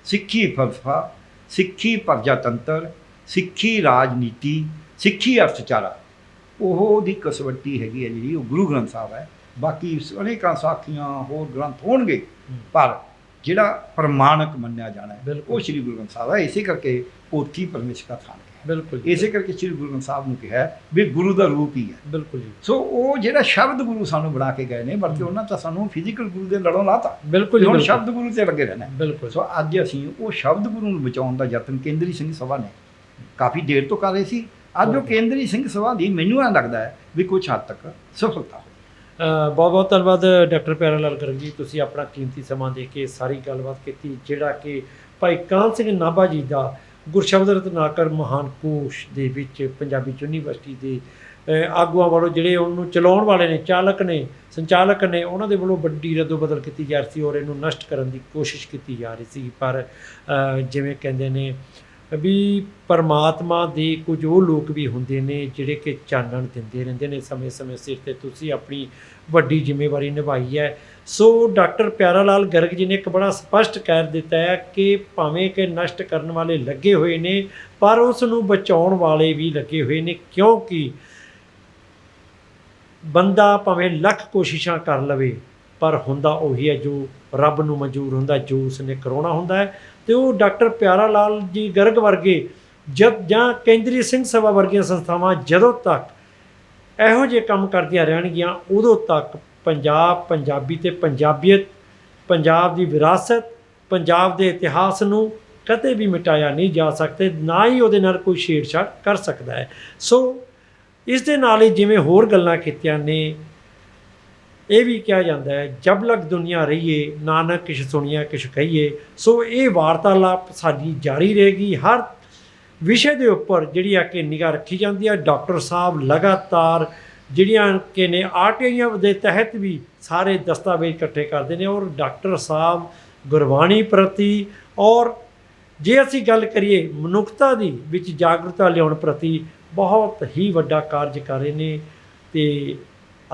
ਸਿੱਖੀ ਫਲਸਫਾ ਸਿੱਖੀ ਪ੍ਰਜਾਤੰਤਰ ਸਿੱਖੀ ਰਾਜਨੀਤੀ ਸਿੱਖੀ ਅਰਥਚਾਰਾ। ਉਹ ਦੀ ਕਸਵੱਟੀ ਹੈਗੀ ਹੈ ਜਿਹੜੀ ਉਹ ਗੁਰੂ ਗ੍ਰੰਥ ਸਾਹਿਬ ਹੈ। ਬਾਕੀ ਅਨੇਕਾਂ ਸਾਖੀਆਂ ਹੋਰ ਗ੍ਰੰਥ ਹੋਣਗੇ। ਪਰ ਜਿਹੜਾ ਪ੍ਰਮਾਣਕ ਮੰਨਿਆ ਜਾਣਾ ਹੈ। ਉਹ ਸ੍ਰੀ ਗੁਰੂ ਗ੍ਰੰਥ ਸਾਹਿਬ ਹੈ। ਇਸੇ ਕਰਕੇ ਪੋਥੀ ਪਰਮੇਸ਼ਰ ਦਾ ਥਾਨ ਹੈ ਬਿਲਕੁਲ ਇਸੇ ਕਰਕੇ ਸ੍ਰੀ ਗੁਰੂ ਗ੍ਰੰਥ ਸਾਹਿਬ ਨੂੰ ਕਿਹਾ ਵੀ ਗੁਰੂ ਦਾ ਰੂਪ ਹੀ ਹੈ। ਬਿਲਕੁਲ ਜੀ। ਸੋ ਉਹ ਜਿਹੜਾ ਸ਼ਬਦ ਗੁਰੂ ਸਾਨੂੰ ਬਣਾ ਕੇ ਗਏ ਨੇ ਬਲਕਿ ਉਹਨਾਂ ਤਾਂ ਸਾਨੂੰ ਫਿਜ਼ੀਕਲ ਗੁਰੂ ਦੇ ਲੜੋਂ ਲਾਤਾ। ਬਿਲਕੁਲ ਹੁਣ। ਸ਼ਬਦ ਗੁਰੂ ਤੇ ਲੱਗੇ ਰਹਿਣਾ। ਬਿਲਕੁਲ। ਸੋ ਅੱਜ ਅਸੀਂ ਉਹ ਸ਼ਬਦ ਗੁਰੂ ਨੂੰ ਬਚਾਉਣ ਦਾ ਯਤਨ ਕੇਂਦਰੀ ਸਿੰਘ ਸਭਾ ਨੇ ਕਾਫੀ ਦੇਰ ਤੋਂ ਕਰ ਰਹੇ ਸੀ। ਅੱਜ ਉਹ ਕੇਂਦਰੀ ਸਿੰਘ ਸਭਾ ਦੀ ਮੈਨੂੰ ਐਂ ਲੱਗਦਾ ਹੈ ਵੀ ਕੁਝ ਹੱਦ ਤੱਕ ਸਫਲਤਾ ਹੋਈ। ਬਹੁਤ ਬਹੁਤ ਧੰਨਵਾਦ ਡਾਕਟਰ ਪਿਆਰਾ ਲਾਲ ਗਰਗ ਜੀ ਤੁਸੀਂ ਆਪਣਾ ਕੀਮਤੀ ਸਮਾਂ ਦੇ ਕੇ ਸਾਰੀ ਗੱਲਬਾਤ ਕੀਤੀ ਜਿਹੜਾ ਕਿ ਭਾਈ ਕਾਨ ਸਿੰਘ ਨਾਭਾ ਜੀ ਦਾ ਗੁਰਸ਼ਬਦ ਰਤਨਾਕਰ ਮਹਾਨ ਕੋਸ਼ ਦੇ ਵਿੱਚ ਪੰਜਾਬੀ ਯੂਨੀਵਰਸਿਟੀ ਦੇ ਆਗੂਆਂ ਵੱਲੋਂ ਜਿਹੜੇ ਉਹਨੂੰ ਚਲਾਉਣ ਵਾਲੇ ਨੇ ਚਾਲਕ ਨੇ ਸੰਚਾਲਕ ਨੇ ਉਹਨਾਂ ਦੇ ਵੱਲੋਂ ਵੱਡੀ ਰੱਦੋ ਬਦਲ ਕੀਤੀ ਜਾ ਰਹੀ ਸੀ ਔਰ ਇਹਨੂੰ ਨਸ਼ਟ ਕਰਨ ਦੀ ਕੋਸ਼ਿਸ਼ ਕੀਤੀ ਜਾ ਰਹੀ ਸੀ। ਪਰ ਜਿਵੇਂ ਕਹਿੰਦੇ ਨੇ ਵੀ ਪਰਮਾਤਮਾ ਦੇ ਕੁਝ ਉਹ ਲੋਕ ਵੀ ਹੁੰਦੇ ਨੇ ਜਿਹੜੇ ਕਿ ਚਾਨਣ ਦਿੰਦੇ ਰਹਿੰਦੇ ਨੇ, ਸਮੇਂ-ਸਮੇਂ ਸਿਰ ਤੇ ਤੁਸੀਂ ਆਪਣੀ ਵੱਡੀ ਜ਼ਿੰਮੇਵਾਰੀ ਨਿਭਾਈ ਹੈ। ਸੋ ਡਾਕਟਰ ਪਿਆਰਾ ਲਾਲ ਗਰਗ ਜੀ ਨੇ ਇੱਕ ਬੜਾ ਸਪਸ਼ਟ ਕਹਿ ਦਿੱਤਾ ਹੈ ਕਿ ਭਾਵੇਂ ਕਿ ਨਸ਼ਟ ਕਰਨ ਵਾਲੇ ਲੱਗੇ ਹੋਏ ਨੇ, ਪਰ ਉਸ ਨੂੰ ਬਚਾਉਣ ਵਾਲੇ ਵੀ ਲੱਗੇ ਹੋਏ ਨੇ, ਕਿਉਂਕਿ ਬੰਦਾ ਭਾਵੇਂ ਲੱਖ ਕੋਸ਼ਿਸ਼ਾਂ ਕਰ ਲਵੇ, ਪਰ ਹੁੰਦਾ ਉਹੀ ਹੈ ਜੋ ਰੱਬ ਨੂੰ ਮਨਜ਼ੂਰ ਹੁੰਦਾ, ਜੋ ਉਸਨੇ ਕਰਾਉਣਾ ਹੁੰਦਾ ਹੈ। ਤੇ ਉਹ ਡਾਕਟਰ ਪਿਆਰਾ ਲਾਲ ਜੀ ਗਰਗ ਵਰਗੇ ਜਦ ਜਾਂ ਕੇਂਦਰੀ ਸਿੰਘ ਸਭਾ ਵਰਗੀਆਂ ਸੰਸਥਾਵਾਂ ਜਦੋਂ ਤੱਕ ਇਹੋ ਜਿਹੇ ਕੰਮ ਕਰਦੀਆਂ ਰਹਿਣਗੀਆਂ, ਉਦੋਂ ਤੱਕ ਪੰਜਾਬ, ਪੰਜਾਬੀ ਤੇ ਪੰਜਾਬੀਅਤ, ਪੰਜਾਬ ਦੀ ਵਿਰਾਸਤ, ਪੰਜਾਬ ਦੇ ਇਤਿਹਾਸ ਨੂੰ ਕਦੇ ਵੀ ਮਿਟਾਇਆ ਨਹੀਂ ਜਾ ਸਕਦੇ, ਨਾ ਹੀ ਉਹਦੇ ਨਾਲ ਕੋਈ ਛੇੜਛਾੜ ਕਰ ਸਕਦਾ ਹੈ। ਸੋ ਇਸ ਦੇ ਨਾਲ ਹੀ ਜਿਵੇਂ ਹੋਰ ਗੱਲਾਂ ਕੀਤੀਆਂ ਨੇ ਇਹ ਵੀ ਕਿਹਾ ਜਾਂਦਾ ਹੈ, ਜਬ ਲਗ ਦੁਨੀਆ ਰਹੀਏ, ਨਾਨਕ ਕਿਛ ਸੁਣੀਆਂ ਕਿਛ ਕਹੀਏ, ਸੋ ਇਹ ਵਾਰਤਾਲਾਪ ਸਾਡੀ ਜਾਰੀ ਰਹੇਗੀ। ਹਰ ਵਿਸ਼ੇ ਦੇ ਉੱਪਰ ਜਿਹੜੀ ਆ ਕਿ ਨਿਗਾਹ ਰੱਖੀ ਜਾਂਦੀ ਹੈ ਡਾਕਟਰ ਸਾਹਿਬ ਲਗਾਤਾਰ ਜਿਹੜੀਆਂ ਕਿ ਨੇ ਆਰਟੀਆਈਆਂ ਦੇ ਤਹਿਤ ਵੀ ਸਾਰੇ ਦਸਤਾਵੇਜ਼ ਇਕੱਠੇ ਕਰਦੇ ਨੇ ਔਰ ਡਾਕਟਰ ਸਾਹਿਬ ਗੁਰਬਾਣੀ ਪ੍ਰਤੀ ਔਰ ਜੇ ਅਸੀਂ ਗੱਲ ਕਰੀਏ ਮਨੁੱਖਤਾ ਦੀ ਵਿੱਚ ਜਾਗਰੂਕਤਾ ਲਿਆਉਣ ਪ੍ਰਤੀ, ਬਹੁਤ ਹੀ ਵੱਡਾ ਕਾਰਜ ਕਰ ਰਹੇ ਨੇ ਤੇ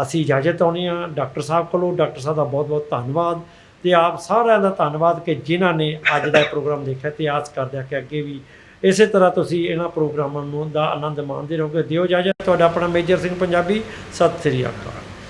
ਅਸੀਂ ਇਜਾਜ਼ਤ ਆਉਣੀ ਆ ਡਾਕਟਰ ਸਾਹਿਬ ਕੋਲੋਂ। ਡਾਕਟਰ ਸਾਹਿਬ ਦਾ ਬਹੁਤ ਬਹੁਤ ਧੰਨਵਾਦ ਤੇ ਆਪ ਸਾਰਿਆਂ ਦਾ ਧੰਨਵਾਦ ਕਿ ਜਿਨ੍ਹਾਂ ਨੇ ਅੱਜ ਦਾ ਪ੍ਰੋਗਰਾਮ ਦੇਖਿਆ ਤੇ ਆਸ ਕਰਦੇ ਆ ਕਿ ਅੱਗੇ ਵੀ ਇਸੇ ਤਰ੍ਹਾਂ ਤੁਸੀਂ ਇਹਨਾਂ ਪ੍ਰੋਗਰਾਮਾਂ ਨੂੰ ਦਾ ਆਨੰਦ ਮਾਣਦੇ ਰਹੋਗੇ। ਦਿਓ ਇਜਾਜ਼ਤ। ਤੁਹਾਡਾ ਆਪਣਾ ਮੇਜਰ ਸਿੰਘ ਪੰਜਾਬੀ। ਸਤਿ ਸ੍ਰੀ ਅਕਾਲ।